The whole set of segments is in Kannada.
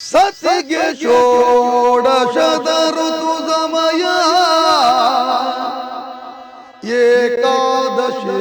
ಸತಿಗೆ ಷೋಡಶದ ಋತು ಸಮಯ. ಏಕಾದಶಿ.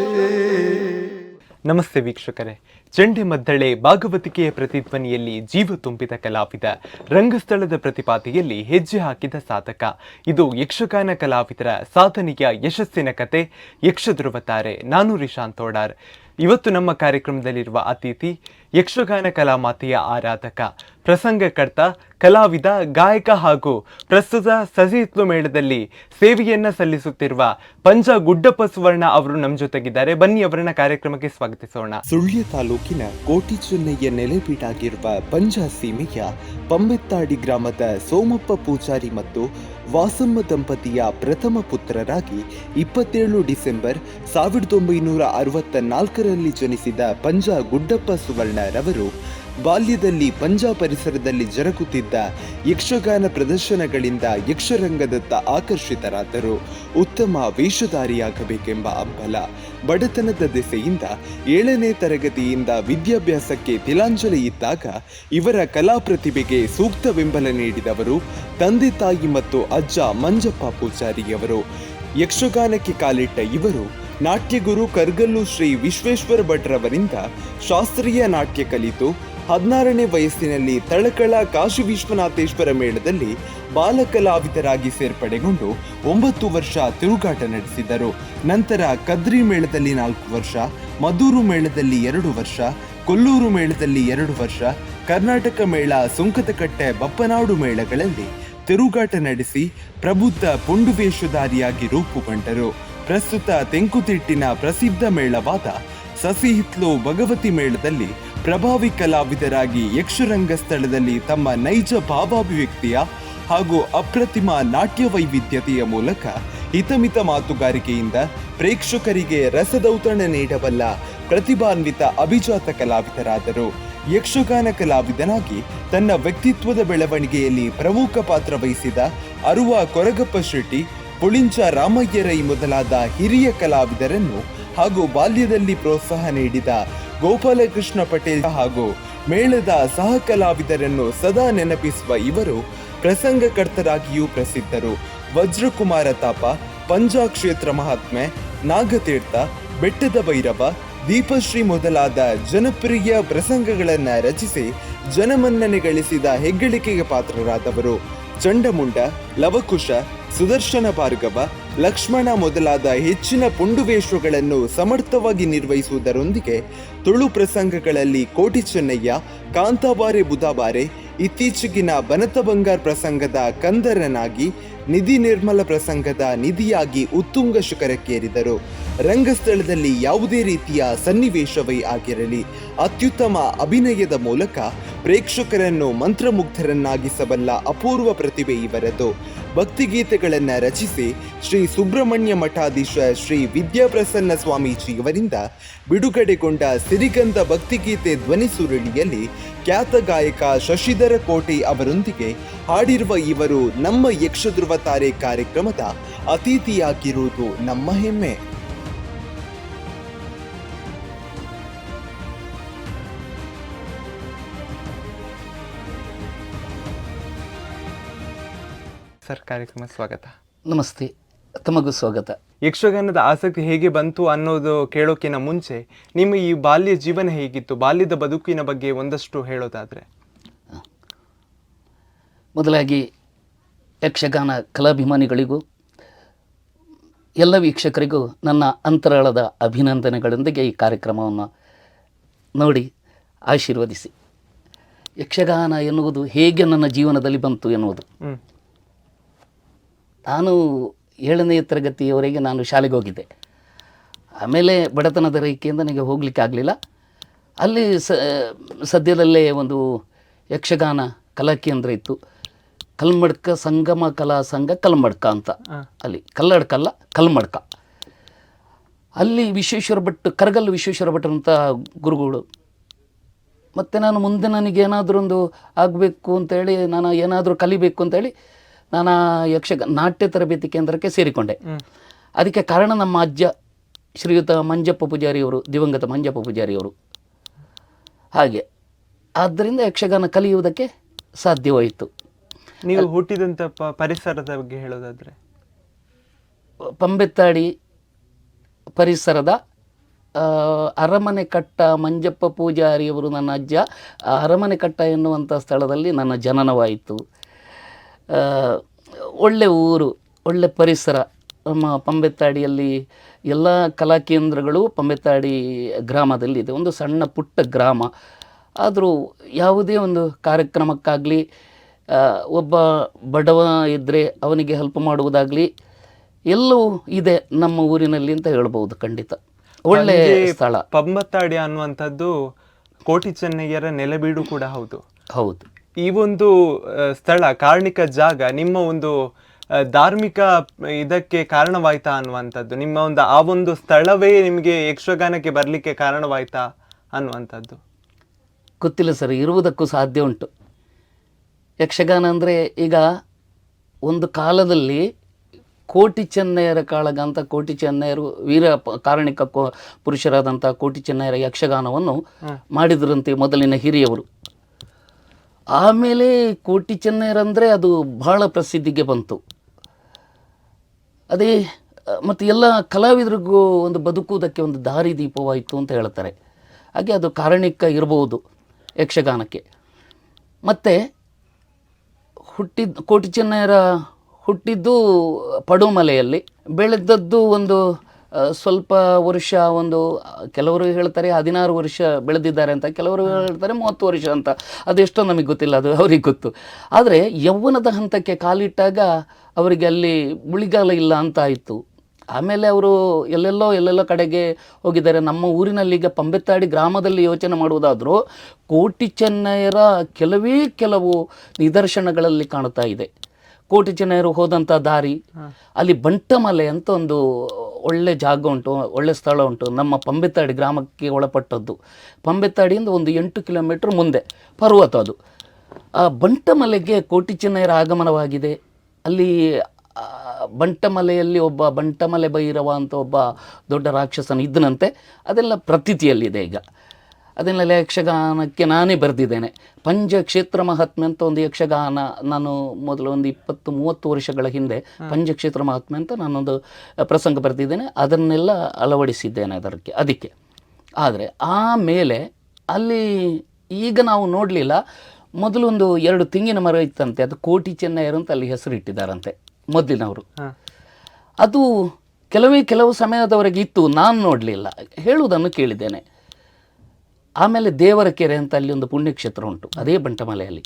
ನಮಸ್ತೆ ವೀಕ್ಷಕರೇ. ಚಂಡೆ ಮದ್ದಳೆ ಭಾಗವತಿಕೆಯ ಪ್ರತಿಧ್ವನಿಯಲ್ಲಿ ಜೀವ ತುಂಬಿದ ಕಲಾವಿದ, ರಂಗಸ್ಥಳದ ಪ್ರತಿಪಾತಿಯಲ್ಲಿ ಹೆಜ್ಜೆ ಹಾಕಿದ ಸಾಧಕ. ಇದು ಯಕ್ಷಗಾನ ಕಲಾವಿದರ ಸಾಧನೆಯ ಯಶಸ್ಸಿನ ಕತೆ ಯಕ್ಷಧ್ರುವ ತಾರೆ ನಾನು ರಿಶಾಂತ್ ತೋಡಾರ್ ಇವತ್ತು ನಮ್ಮ ಕಾರ್ಯಕ್ರಮದಲ್ಲಿರುವ ಅತಿಥಿ ಯಕ್ಷಗಾನ ಕಲಾಮಾತೆಯ ಆರಾಧಕ, ಪ್ರಸಂಗಕರ್ತ, ಕಲಾವಿದ, ಗಾಯಕ ಹಾಗೂ ಪ್ರಸ್ತುತ ಸಸಿಹಿತ್ಲು ಮೇಳದಲ್ಲಿ ಸೇವೆಯನ್ನ ಸಲ್ಲಿಸುತ್ತಿರುವ ಪಂಜ ಗುಡ್ಡಪ್ಪ ಸುವರ್ಣ ಅವರು ನಮ್ಮ ಜೊತೆಗಿದ್ದಾರೆ. ಬನ್ನಿ ಅವರನ್ನ ಕಾರ್ಯಕ್ರಮಕ್ಕೆ ಸ್ವಾಗತಿಸೋಣ. ಸುಳ್ಯ ತಾಲೂಕಿನ ಕೋಟಿ ಚೆನ್ನಯ್ಯ ನೆಲೆಬೀಡಾಗಿರುವ ಪಂಜ ಸೀಮೆಯ ಪಂಬೆತ್ತಾಡಿ ಗ್ರಾಮದ ಸೋಮಪ್ಪ ಪೂಜಾರಿ ಮತ್ತು ವಾಸಮ್ಮ ದಂಪತಿಯ ಪ್ರಥಮ ಪುತ್ರರಾಗಿ ಇಪ್ಪತ್ತೇಳು ಡಿಸೆಂಬರ್ ಸಾವಿರದ ಒಂಬೈನೂರ ಅರವತ್ತ ನಾಲ್ಕರಲ್ಲಿ ಜನಿಸಿದ ಪಂಜಾ ಗುಡ್ಡಪ್ಪ ಸುವರ್ಣರವರು ಬಾಲ್ಯದಲ್ಲಿ ಪಂಜಾ ಪರಿಸರದಲ್ಲಿ ಜರುಗುತ್ತಿದ್ದ ಯಕ್ಷಗಾನ ಪ್ರದರ್ಶನಗಳಿಂದ ಯಕ್ಷರಂಗದತ್ತ ಆಕರ್ಷಿತರಾದರು. ಉತ್ತಮ ವೇಷಧಾರಿಯಾಗಬೇಕೆಂಬ ಅಬ್ಬಲ ಬಡತನದ ದೆಸೆಯಿಂದ ಏಳನೇ ತರಗತಿಯಿಂದ ವಿದ್ಯಾಭ್ಯಾಸಕ್ಕೆ ತಿಲಾಂಜಲಿ ಇದ್ದಾಗ ಇವರ ಕಲಾ ಪ್ರತಿಭೆಗೆ ಸೂಕ್ತ ಬೆಂಬಲ ನೀಡಿದವರು ತಂದೆ ತಾಯಿ ಮತ್ತು ಅಜ್ಜ ಮಂಜಪ್ಪ ಪೂಜಾರಿಯವರು. ಯಕ್ಷಗಾನಕ್ಕೆ ಕಾಲಿಟ್ಟ ಇವರು ನಾಟ್ಯಗುರು ಕರ್ಗಲ್ಲು ಶ್ರೀ ವಿಶ್ವೇಶ್ವರ ಭಟ್ರವರಿಂದ ಶಾಸ್ತ್ರೀಯ ನಾಟ್ಯ ಕಲಿತು ಹದಿನಾರನೇ ವಯಸ್ಸಿನಲ್ಲಿ ತಳಕಳ ಕಾಶಿ ವಿಶ್ವನಾಥೇಶ್ವರ ಮೇಳದಲ್ಲಿ ಬಾಲಕಲಾವಿದರಾಗಿ ಸೇರ್ಪಡೆಗೊಂಡು ಒಂಬತ್ತು ವರ್ಷ ತಿರುಗಾಟ ನಡೆಸಿದರು. ನಂತರ ಕದ್ರಿ ಮೇಳದಲ್ಲಿ ನಾಲ್ಕು ವರ್ಷ ಮದೂರು ಮೇಳದಲ್ಲಿ ಎರಡು ವರ್ಷ, ಕೊಲ್ಲೂರು ಮೇಳದಲ್ಲಿ ಎರಡು ವರ್ಷ, ಕರ್ನಾಟಕ ಮೇಳ ಸುಂಕದಕಟ್ಟೆ ಬಪ್ಪನಾಡು ಮೇಳಗಳಲ್ಲಿ ತಿರುಗಾಟ ನಡೆಸಿ ಪ್ರಬುದ್ಧ ಪುಂಡು ವೇಷಧಾರಿಯಾಗಿ ರೂಪುಗೊಂಡರು. ಪ್ರಸ್ತುತ ತೆಂಕುತಿಟ್ಟಿನ ಪ್ರಸಿದ್ಧ ಮೇಳವಾದ ಸಸಿಹಿತ್ಲು ಭಗವತಿ ಮೇಳದಲ್ಲಿ ಪ್ರಭಾವಿ ಕಲಾವಿದರಾಗಿ ಯಕ್ಷರಂಗ ಸ್ಥಳದಲ್ಲಿ ತಮ್ಮ ನೈಜ ಭಾವಾಭಿವ್ಯಕ್ತಿಯ ಹಾಗೂ ಅಪ್ರತಿಮ ನಾಟ್ಯ ವೈವಿಧ್ಯತೆಯ ಮೂಲಕ ಹಿತಮಿತ ಮಾತುಗಾರಿಕೆಯಿಂದ ಪ್ರೇಕ್ಷಕರಿಗೆ ರಸದೌತಣ ನೀಡಬಲ್ಲ ಪ್ರತಿಭಾನ್ವಿತ ಅಭಿಜಾತ ಕಲಾವಿದರಾದರು. ಯಕ್ಷಗಾನ ಕಲಾವಿದನಾಗಿ ತನ್ನ ವ್ಯಕ್ತಿತ್ವದ ಬೆಳವಣಿಗೆಯಲ್ಲಿ ಪ್ರಮುಖ ಪಾತ್ರ ವಹಿಸಿದ ಅರುವ ಕೊರಗಪ್ಪ ಶೆಟ್ಟಿ, ಪುಳಿಂಚ ರಾಮಯ್ಯ ರೈ ಮೊದಲಾದ ಹಿರಿಯ ಕಲಾವಿದರನ್ನು ಹಾಗೂ ಬಾಲ್ಯದಲ್ಲಿ ಪ್ರೋತ್ಸಾಹ ನೀಡಿದ ಗೋಪಾಲಕೃಷ್ಣ ಪಟೇಲ್ ಹಾಗೂ ಮೇಳದ ಸಹ ಕಲಾವಿದರನ್ನು ಸದಾ ನೆನಪಿಸುವ ಇವರು ಪ್ರಸಂಗಕರ್ತರಾಗಿಯೂ ಪ್ರಸಿದ್ಧರು. ವಜ್ರಕುಮಾರ ತಾಪ, ಪಂಜಾ ಕ್ಷೇತ್ರ ಮಹಾತ್ಮೆ, ನಾಗತೀರ್ಥ, ಬೆಟ್ಟದ ಭೈರವ, ದೀಪಶ್ರೀ ಮೊದಲಾದ ಜನಪ್ರಿಯ ಪ್ರಸಂಗಗಳನ್ನು ರಚಿಸಿ ಜನಮನ್ನಣೆ ಗಳಿಸಿದ ಹೆಗ್ಗಳಿಕೆಗೆ ಪಾತ್ರರಾದವರು. ಚಂಡಮುಂಡ, ಲವಕುಶ, ಸುದರ್ಶನ ಭಾರ್ಗವ ಲಕ್ಷ್ಮಣ ಮೊದಲಾದ ಹೆಚ್ಚಿನ ಪುಂಡುವೇಷಗಳನ್ನು ಸಮರ್ಥವಾಗಿ ನಿರ್ವಹಿಸುವುದರೊಂದಿಗೆ ತುಳು ಪ್ರಸಂಗಗಳಲ್ಲಿ ಕೋಟಿ ಚೆನ್ನಯ್ಯ, ಕಾಂತಾಬಾರೆ ಬುಧಾಬಾರೆ, ಇತ್ತೀಚೆಗಿನ ಬನತ ಬಂಗಾರ್ ಪ್ರಸಂಗದ ಕಂದರನಾಗಿ, ನಿಧಿ ನಿರ್ಮಲ ಪ್ರಸಂಗದ ನಿಧಿಯಾಗಿ ಉತ್ತುಂಗ ಶಿಖರಕ್ಕೇರಿದರು. ರಂಗಸ್ಥಳದಲ್ಲಿ ಯಾವುದೇ ರೀತಿಯ ಸನ್ನಿವೇಶವೇ ಆಗಿರಲಿ, ಅತ್ಯುತ್ತಮ ಅಭಿನಯದ ಮೂಲಕ ಪ್ರೇಕ್ಷಕರನ್ನು ಮಂತ್ರಮುಗ್ಧರನ್ನಾಗಿಸಬಲ್ಲ ಅಪೂರ್ವ ಪ್ರತಿಭೆ ಇವರದು. ಭಕ್ತಿಗೀತೆಗಳನ್ನು ರಚಿಸಿ ಶ್ರೀ ಸುಬ್ರಹ್ಮಣ್ಯ ಮಠಾಧೀಶ ಶ್ರೀ ವಿದ್ಯಾಪ್ರಸನ್ನ ಸ್ವಾಮೀಜಿಯವರಿಂದ ಬಿಡುಗಡೆಗೊಂಡ ಸಿರಿಗಂಧ ಭಕ್ತಿಗೀತೆ ಧ್ವನಿ ಸುರುಳಿಯಲ್ಲಿ ಖ್ಯಾತ ಗಾಯಕ ಶಶಿಧರ ಕೋಟೆ ಅವರೊಂದಿಗೆ ಹಾಡಿರುವ ಇವರು ನಮ್ಮ ಯಕ್ಷಧ್ರುವ ತಾರೆ ಕಾರ್ಯಕ್ರಮದ ಅತಿಥಿಯಾಗಿರುವುದು ನಮ್ಮ ಹೆಮ್ಮೆ. ಸರ್ ಕಾರ್ಯಕ್ರಮ ಸ್ವಾಗತ. ನಮಸ್ತೆ ತಮಗೂ ಸ್ವಾಗತ. ಯಕ್ಷಗಾನದ ಆಸಕ್ತಿ ಹೇಗೆ ಬಂತು ಅನ್ನೋದು ಕೇಳೋಕಿನ ಮುಂಚೆ ನಿಮ್ಮ ಈ ಬಾಲ್ಯ ಜೀವನ ಹೇಗಿತ್ತು? ಬಾಲ್ಯದ ಬದುಕಿನ ಬಗ್ಗೆ ಒಂದಷ್ಟು ಹೇಳೋದಾದರೆ. ಮೊದಲಾಗಿ ಯಕ್ಷಗಾನ ಕಲಾಭಿಮಾನಿಗಳಿಗೂ ಎಲ್ಲ ವೀಕ್ಷಕರಿಗೂ ನನ್ನ ಅಂತರಾಳದ ಅಭಿನಂದನೆಗಳೊಂದಿಗೆ ಈ ಕಾರ್ಯಕ್ರಮವನ್ನು ನೋಡಿ ಆಶೀರ್ವದಿಸಿ. ಯಕ್ಷಗಾನ ಎನ್ನುವುದು ಹೇಗೆ ನನ್ನ ಜೀವನದಲ್ಲಿ ಬಂತು ಎನ್ನುವುದು. ನಾನು ಏಳನೇ ತರಗತಿಯವರೆಗೆ ನಾನು ಶಾಲೆಗೆ ಹೋಗಿದ್ದೆ. ಆಮೇಲೆ ಬಡತನದ ರೇಖೆಯಿಂದ ನನಗೆ ಹೋಗಲಿಕ್ಕೆ ಆಗಲಿಲ್ಲ. ಅಲ್ಲಿ ಸ ಸದ್ಯದಲ್ಲೇ ಒಂದು ಯಕ್ಷಗಾನ ಕಲಾ ಕೇಂದ್ರ ಇತ್ತು. ಕಲ್ಮಡ್ಕ ಸಂಗಮ ಕಲಾ ಸಂಘ ಕಲ್ಮಡ್ಕ ಅಂತ. ಅಲ್ಲಿ ಕಲ್ಲಡ್ಕಲ್ಲ ಕಲ್ಮಡ್ಕ. ಅಲ್ಲಿ ವಿಶ್ವೇಶ್ವರ ಭಟ್ ಕರಗಲ್ ವಿಶ್ವೇಶ್ವರ ಅಂತ ಗುರುಗಳು. ಮತ್ತು ನಾನು ಮುಂದೆ ನನಗೆ ಏನಾದರೂ ಒಂದು ಆಗಬೇಕು ಅಂತೇಳಿ ನಾನು ಏನಾದರೂ ಕಲಿಬೇಕು ಅಂತೇಳಿ ನಾನು ಯಕ್ಷಗಾನ ಯಕ್ಷಗ ನಾಟ್ಯ ತರಬೇತಿ ಕೇಂದ್ರಕ್ಕೆ ಸೇರಿಕೊಂಡೆ. ಅದಕ್ಕೆ ಕಾರಣ ನಮ್ಮ ಅಜ್ಜ ಶ್ರೀಯುತ ಮಂಜಪ್ಪ ಪೂಜಾರಿಯವರು ದಿವಂಗತ ಮಂಜಪ್ಪ ಪೂಜಾರಿಯವರು ಹಾಗೆ. ಆದ್ದರಿಂದ ಯಕ್ಷಗಾನ ಕಲಿಯುವುದಕ್ಕೆ ಸಾಧ್ಯವಾಯಿತು. ನೀವು ಹುಟ್ಟಿದಂಥ ಪರಿಸರದ ಬಗ್ಗೆ ಹೇಳೋದಾದರೆ? ಪಂಬೆತ್ತಾಡಿ ಪರಿಸರದ ಅರಮನೆ ಕಟ್ಟ ಮಂಜಪ್ಪ ಪೂಜಾರಿಯವರು ನನ್ನ ಅಜ್ಜ. ಅರಮನೆ ಕಟ್ಟ ಎನ್ನುವಂಥ ಸ್ಥಳದಲ್ಲಿ ನನ್ನ ಜನನವಾಯಿತು. ಒಳ್ಳೆ ಊರು ಒಳ್ಳೆ ಪರಿಸರ. ನಮ್ಮ ಪಂಬೆತ್ತಾಡಿಯಲ್ಲಿ ಎಲ್ಲ ಕಲಾ ಕೇಂದ್ರಗಳು ಪಂಬೆತ್ತಾಡಿ ಗ್ರಾಮದಲ್ಲಿದೆ. ಒಂದು ಸಣ್ಣ ಪುಟ್ಟ ಗ್ರಾಮ. ಆದರೂ ಯಾವುದೇ ಒಂದು ಕಾರ್ಯಕ್ರಮಕ್ಕಾಗಲಿ ಒಬ್ಬ ಬಡವ ಇದ್ದರೆ ಅವನಿಗೆ ಹೆಲ್ಪ್ ಮಾಡುವುದಾಗಲಿ ಎಲ್ಲವೂ ಇದೆ ನಮ್ಮ ಊರಿನಲ್ಲಿ ಅಂತ ಹೇಳ್ಬೋದು ಖಂಡಿತ. ಒಳ್ಳೆ ಸ್ಥಳ. ಪಂಬತ್ತಾಡಿ ಅನ್ನುವಂಥದ್ದು ಕೋಟಿ ಚೆನ್ನಯ್ಯರ ನೆಲೆಬೀಡು ಕೂಡ ಹೌದು. ಹೌದು. ಈ ಒಂದು ಸ್ಥಳ ಕಾರ್ಣಿಕ ಜಾಗ ನಿಮ್ಮ ಒಂದು ಧಾರ್ಮಿಕ ಇದಕ್ಕೆ ಕಾರಣವಾಯ್ತಾ ಅನ್ನುವಂಥದ್ದು. ನಿಮ್ಮ ಒಂದು ಆ ಒಂದು ಸ್ಥಳವೇ ನಿಮಗೆ ಯಕ್ಷಗಾನಕ್ಕೆ ಬರಲಿಕ್ಕೆ ಕಾರಣವಾಯ್ತಾ ಅನ್ನುವಂಥದ್ದು. ಗೊತ್ತಿಲ್ಲ ಸರ್ ಇರುವುದಕ್ಕೂ ಸಾಧ್ಯ ಉಂಟು. ಯಕ್ಷಗಾನ ಅಂದರೆ ಈಗ ಒಂದು ಕಾಲದಲ್ಲಿ ಕೋಟಿ ಚೆನ್ನಯ್ಯರ ಕಾಳಗ ಅಂತ ಕೋಟಿ ಚೆನ್ನಯ್ಯರು ವೀರ ಕಾರಣಿಕ ಪುರುಷರಾದಂಥ ಕೋಟಿ ಚೆನ್ನಯ್ಯರ ಯಕ್ಷಗಾನವನ್ನು ಮಾಡಿದ್ರಂತೆ ಮೊದಲಿನ ಹಿರಿಯವರು. ಆಮೇಲೆ ಕೋಟಿ ಚೆನ್ನೈರಂದರೆ ಅದು ಬಹಳ ಪ್ರಸಿದ್ಧಿಗೆ ಬಂತು. ಅದೇ, ಮತ್ತು ಎಲ್ಲ ಕಲಾವಿದರಿಗೂ ಒಂದು ಬದುಕುವುದಕ್ಕೆ ಒಂದು ದಾರಿ ದೀಪವಾಯಿತು ಅಂತ ಹೇಳ್ತಾರೆ. ಹಾಗೆ ಅದು ಕಾರಣಿಕ ಇರಬಹುದು ಯಕ್ಷಗಾನಕ್ಕೆ. ಮತ್ತು, ಹುಟ್ಟಿದ, ಕೋಟಿ ಚೆನ್ನೈರ ಹುಟ್ಟಿದ್ದು ಪಡುಮಲೆಯಲ್ಲಿ, ಬೆಳೆದದ್ದು ಒಂದು ಸ್ವಲ್ಪ ವರ್ಷ ಒಂದು ಕೆಲವರು ಹೇಳ್ತಾರೆ ಹದಿನಾರು ವರ್ಷ ಬೆಳೆದಿದ್ದಾರೆ ಅಂತ ಕೆಲವರು ಹೇಳ್ತಾರೆ ಮೂವತ್ತು ವರ್ಷ ಅಂತ. ಅದೆಷ್ಟೋ ನಮಗೆ ಗೊತ್ತಿಲ್ಲ ಅದು ಅವ್ರಿಗೆ ಗೊತ್ತು. ಆದರೆ ಯೌವನದ ಹಂತಕ್ಕೆ ಕಾಲಿಟ್ಟಾಗ ಅವರಿಗೆ ಅಲ್ಲಿ ಮುಳಿಗಾಲ ಇಲ್ಲ ಅಂತ ಆಯಿತು. ಆಮೇಲೆ ಅವರು ಎಲ್ಲೆಲ್ಲೋ ಎಲ್ಲೆಲ್ಲೋ ಕಡೆಗೆ ಹೋಗಿದ್ದಾರೆ. ನಮ್ಮ ಊರಿನಲ್ಲಿ ಈಗ ಪಂಬೆತ್ತಾಡಿ ಗ್ರಾಮದಲ್ಲಿ ಯೋಚನೆ ಮಾಡುವುದಾದರೂ ಕೋಟಿ ಚೆನ್ನೈರ ಕೆಲವೇ ಕೆಲವು ನಿದರ್ಶನಗಳಲ್ಲಿ ಕಾಣ್ತಾ ಇದೆ. ಕೋಟಿ ಚೆನ್ನಯ್ಯರು ಹೋದಂಥ ದಾರಿ ಅಲ್ಲಿ ಬಂಟಮಲೆ ಅಂತ ಒಂದು ಒಳ್ಳೆ ಜಾಗ ಉಂಟು, ಒಳ್ಳೆ ಸ್ಥಳ ಉಂಟು. ನಮ್ಮ ಪಂಬೆತ್ತಾಡಿ ಗ್ರಾಮಕ್ಕೆ ಒಳಪಟ್ಟದ್ದು. ಪಂಬೆತ್ತಾಡಿಯಿಂದ ಒಂದು ಎಂಟು ಕಿಲೋಮೀಟ್ರ್ ಮುಂದೆ ಪರ್ವತ ಅದು. ಆ ಬಂಟಮಲೆಗೆ ಕೋಟಿ ಚೆನ್ನೈರ ಆಗಮನವಾಗಿದೆ. ಅಲ್ಲಿ ಬಂಟಮಲೆಯಲ್ಲಿ ಒಬ್ಬ ಬಂಟಮಲೆ ಭೈರವ ಅಂತ ಒಬ್ಬ ದೊಡ್ಡ ರಾಕ್ಷಸನ ಇದ್ದನಂತೆ. ಅದೆಲ್ಲ ಪ್ರತೀತಿಯಲ್ಲಿದೆ ಈಗ. ಅದನ್ನೆಲ್ಲ ಯಕ್ಷಗಾನಕ್ಕೆ ನಾನೇ ಬರೆದಿದ್ದೇನೆ. ಪಂಚಕ್ಷೇತ್ರ ಮಹಾತ್ಮೆ ಅಂತ ಒಂದು ಯಕ್ಷಗಾನ ನಾನು ಮೊದಲು ಒಂದು ಇಪ್ಪತ್ತು ಮೂವತ್ತು ವರ್ಷಗಳ ಹಿಂದೆ ಪಂಚಕ್ಷೇತ್ರ ಮಹಾತ್ಮೆ ಅಂತ ನಾನೊಂದು ಪ್ರಸಂಗ ಬರೆದಿದ್ದೇನೆ. ಅದನ್ನೆಲ್ಲ ಅಳವಡಿಸಿದ್ದೇನೆ ಅದಕ್ಕೆ ಅದಕ್ಕೆ. ಆದರೆ ಆಮೇಲೆ ಅಲ್ಲಿ ಈಗ ನಾವು ನೋಡಲಿಲ್ಲ. ಮೊದಲೊಂದು ಎರಡು ತೆಂಗಿನ ಮರ ಇತ್ತಂತೆ ಅದು ಕೋಟಿ ಚೆನ್ನಯ್ಯರು ಅಂತ ಅಲ್ಲಿ ಹೆಸರು ಇಟ್ಟಿದ್ದಾರಂತೆ ಮೊದಲಿನವರು ಅದು ಕೆಲವೇ ಕೆಲವು ಸಮಯದವರೆಗೆ ಇತ್ತು ನಾನು ನೋಡಲಿಲ್ಲ. ಹೇಳುವುದನ್ನು ಕೇಳಿದ್ದೇನೆ. ಆಮೇಲೆ ದೇವರ ಕೆರೆ ಅಂತ ಅಲ್ಲಿ ಒಂದು ಪುಣ್ಯಕ್ಷೇತ್ರ ಉಂಟು, ಅದೇ ಬಂಟಮಲೆಯಲ್ಲಿ.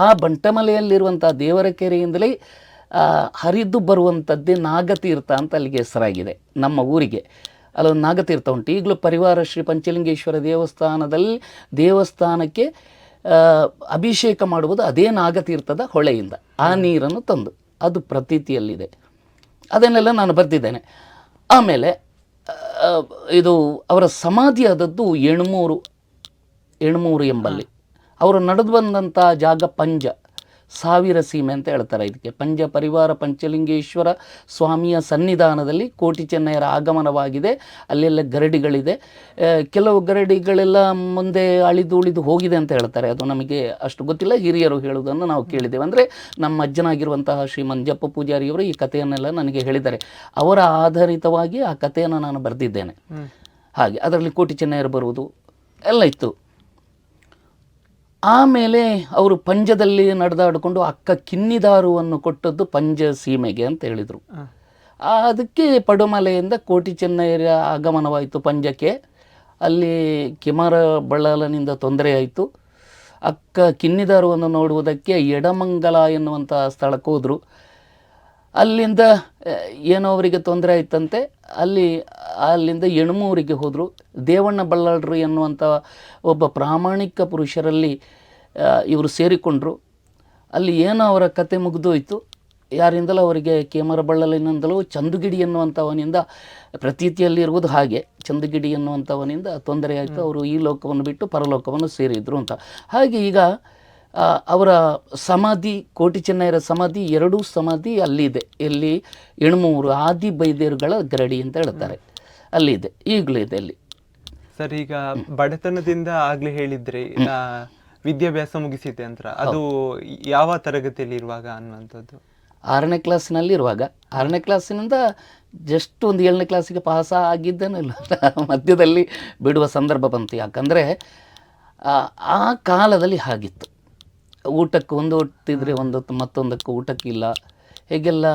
ಆ ಬಂಟಮಲೆಯಲ್ಲಿರುವಂಥ ದೇವರ ಕೆರೆಯಿಂದಲೇ ಹರಿದು ಬರುವಂಥದ್ದೇ ನಾಗತೀರ್ಥ ಅಂತ ಅಲ್ಲಿಗೆ ಹೆಸರಾಗಿದೆ, ನಮ್ಮ ಊರಿಗೆ. ಅಲ್ಲೊಂದು ನಾಗತೀರ್ಥ ಉಂಟು. ಈಗಲೂ ಪರಿವಾರ ಶ್ರೀ ಪಂಚಲಿಂಗೇಶ್ವರ ದೇವಸ್ಥಾನದಲ್ಲಿ ದೇವಸ್ಥಾನಕ್ಕೆ ಅಭಿಷೇಕ ಮಾಡುವುದು ಅದೇ ನಾಗತೀರ್ಥದ ಹೊಳೆಯಿಂದ. ಆ ನೀರನ್ನು ತಂದು ಅದು ಪ್ರತೀತಿಯಲ್ಲಿದೆ. ಅದನ್ನೆಲ್ಲ ನಾನು ಬರೆದಿದ್ದೇನೆ. ಆಮೇಲೆ ಇದು ಅವರ ಸಮಾಧಿ ಆದದ್ದು ಎಣ್ಮೂರು ಎಣ್ಮೂರು ಎಂಬಲ್ಲಿ. ಅವರು ನಡೆದು ಬಂದಂಥ ಜಾಗ ಪಂಜ. ಸಾವಿರ ಸೀಮೆ ಅಂತ ಹೇಳ್ತಾರೆ ಇದಕ್ಕೆ. ಪಂಜ ಪರಿವಾರ ಪಂಚಲಿಂಗೇಶ್ವರ ಸ್ವಾಮಿಯ ಸನ್ನಿಧಾನದಲ್ಲಿ ಕೋಟಿ ಚೆನ್ನಯ್ಯರ ಆಗಮನವಾಗಿದೆ. ಅಲ್ಲೆಲ್ಲ ಗರಡಿಗಳಿದೆ. ಕೆಲವು ಗರಡಿಗಳೆಲ್ಲ ಮುಂದೆ ಅಳಿದು ಉಳಿದು ಹೋಗಿದೆ ಅಂತ ಹೇಳ್ತಾರೆ. ಅದು ನಮಗೆ ಅಷ್ಟು ಗೊತ್ತಿಲ್ಲ. ಹಿರಿಯರು ಹೇಳುವುದನ್ನು ನಾವು ಕೇಳಿದ್ದೇವೆ. ಅಂದರೆ ನಮ್ಮ ಅಜ್ಜನಾಗಿರುವಂತಹ ಶ್ರೀ ಮಂಜಪ್ಪ ಪೂಜಾರಿಯವರು ಈ ಕಥೆಯನ್ನೆಲ್ಲ ನನಗೆ ಹೇಳಿದ್ದಾರೆ. ಅವರ ಆಧಾರಿತವಾಗಿ ಆ ಕಥೆಯನ್ನು ನಾನು ಬರೆದಿದ್ದೇನೆ. ಹಾಗೆ ಅದರಲ್ಲಿ ಕೋಟಿ ಚೆನ್ನಯ್ಯರು ಬರುವುದು ಎಲ್ಲ ಇತ್ತು. ಆಮೇಲೆ ಅವರು ಪಂಜದಲ್ಲಿ ನಡೆದಾಡಿಕೊಂಡು ಅಕ್ಕ ಕಿನ್ನಿದಾರುವನ್ನು ಕೊಟ್ಟದ್ದು ಪಂಜ ಸೀಮೆಗೆ ಅಂತ ಹೇಳಿದರು. ಅದಕ್ಕೆ ಪಡುಮಲೆಯಿಂದ ಕೋಟಿ ಚೆನ್ನೈರ ಆಗಮನವಾಯಿತು ಪಂಜಕ್ಕೆ. ಅಲ್ಲಿ ಕಿಮಾರ ಬಳ್ಳಾಲನಿಂದ ತೊಂದರೆಯಾಯಿತು ಅಕ್ಕ ಕಿನ್ನಿದಾರುವನ್ನು ನೋಡುವುದಕ್ಕೆ ಎಡಮಂಗಲ ಎನ್ನುವಂಥ ಸ್ಥಳಕ್ಕೆ ಹೋದರು. ಅಲ್ಲಿಂದ ಏನೋ ಅವರಿಗೆ ತೊಂದರೆ ಆಯ್ತಂತೆ. ಅಲ್ಲಿ ಅಲ್ಲಿಂದ ಹೆಣ್ಮೂರಿಗೆ ಹೋದರು. ದೇವಣ್ಣ ಬಳ್ಳಾಳ್ರು ಎನ್ನುವಂಥ ಒಬ್ಬ ಪ್ರಾಮಾಣಿಕ ಪುರುಷರಲ್ಲಿ ಇವರು ಸೇರಿಕೊಂಡರು. ಅಲ್ಲಿ ಏನೋ ಅವರ ಕತೆ ಮುಗಿದೋಯ್ತು. ಯಾರಿಂದಲೂ ಅವರಿಗೆ ಕೇಮರ ಬಳ್ಳಲಿನಿಂದಲೂ ಚಂದುಗಿಡಿ ಎನ್ನುವಂಥವನಿಂದ ಪ್ರತೀತಿಯಲ್ಲಿ ಇರುವುದು ಹಾಗೆ. ಚಂದುಗಿಡಿ ಎನ್ನುವಂಥವನಿಂದ ತೊಂದರೆ ಆಯಿತು. ಅವರು ಈ ಲೋಕವನ್ನು ಬಿಟ್ಟು ಪರಲೋಕವನ್ನು ಸೇರಿದರು ಅಂತ. ಹಾಗೆ ಈಗ ಅವರ ಸಮಾಧಿ ಕೋಟಿ ಚೆನ್ನಯ್ಯರ ಸಮಾಧಿ ಎರಡೂ ಸಮಾಧಿ ಅಲ್ಲಿದೆ. ಎಲ್ಲಿ ಎಣ್ಮೂರು ಆದಿ ಬೈದೇರುಗಳ ಗರಡಿ ಅಂತ ಹೇಳ್ತಾರೆ. ಅಲ್ಲಿದೆ ಈಗಲೂ ಇದೆ ಅಲ್ಲಿ. ಸರ್ ಈಗ ಬಡತನದಿಂದ ಆಗ್ಲೇ ಹೇಳಿದ್ರೆ ವಿದ್ಯಾಭ್ಯಾಸ ಮುಗಿಸಿದ್ದೆ ಅಂತ. ಅದು ಯಾವ ತರಗತಿಯಲ್ಲಿ ಇರುವಾಗ ಅನ್ನುವಂಥದ್ದು? ಆರನೇ ಕ್ಲಾಸಿನಲ್ಲಿ ಇರುವಾಗ. ಆರನೇ ಕ್ಲಾಸಿನಿಂದ ಜಸ್ಟ್ ಒಂದು ಏಳನೇ ಕ್ಲಾಸಿಗೆ ಪಾಸ ಆಗಿದ್ದೇನೆ ಇಲ್ಲ ಮಧ್ಯದಲ್ಲಿ ಬಿಡುವ ಸಂದರ್ಭ ಬಂತು. ಯಾಕಂದರೆ ಆ ಕಾಲದಲ್ಲಿ ಹಾಗಿತ್ತು. ಊಟಕ್ಕೆ ಒಂದು ಹೊಟ್ಟಿದ್ರೆ ಒಂದು ಹೊತ್ತು ಮತ್ತೊಂದಕ್ಕೆ ಊಟಕ್ಕಿಲ್ಲ ಹೇಗೆಲ್ಲ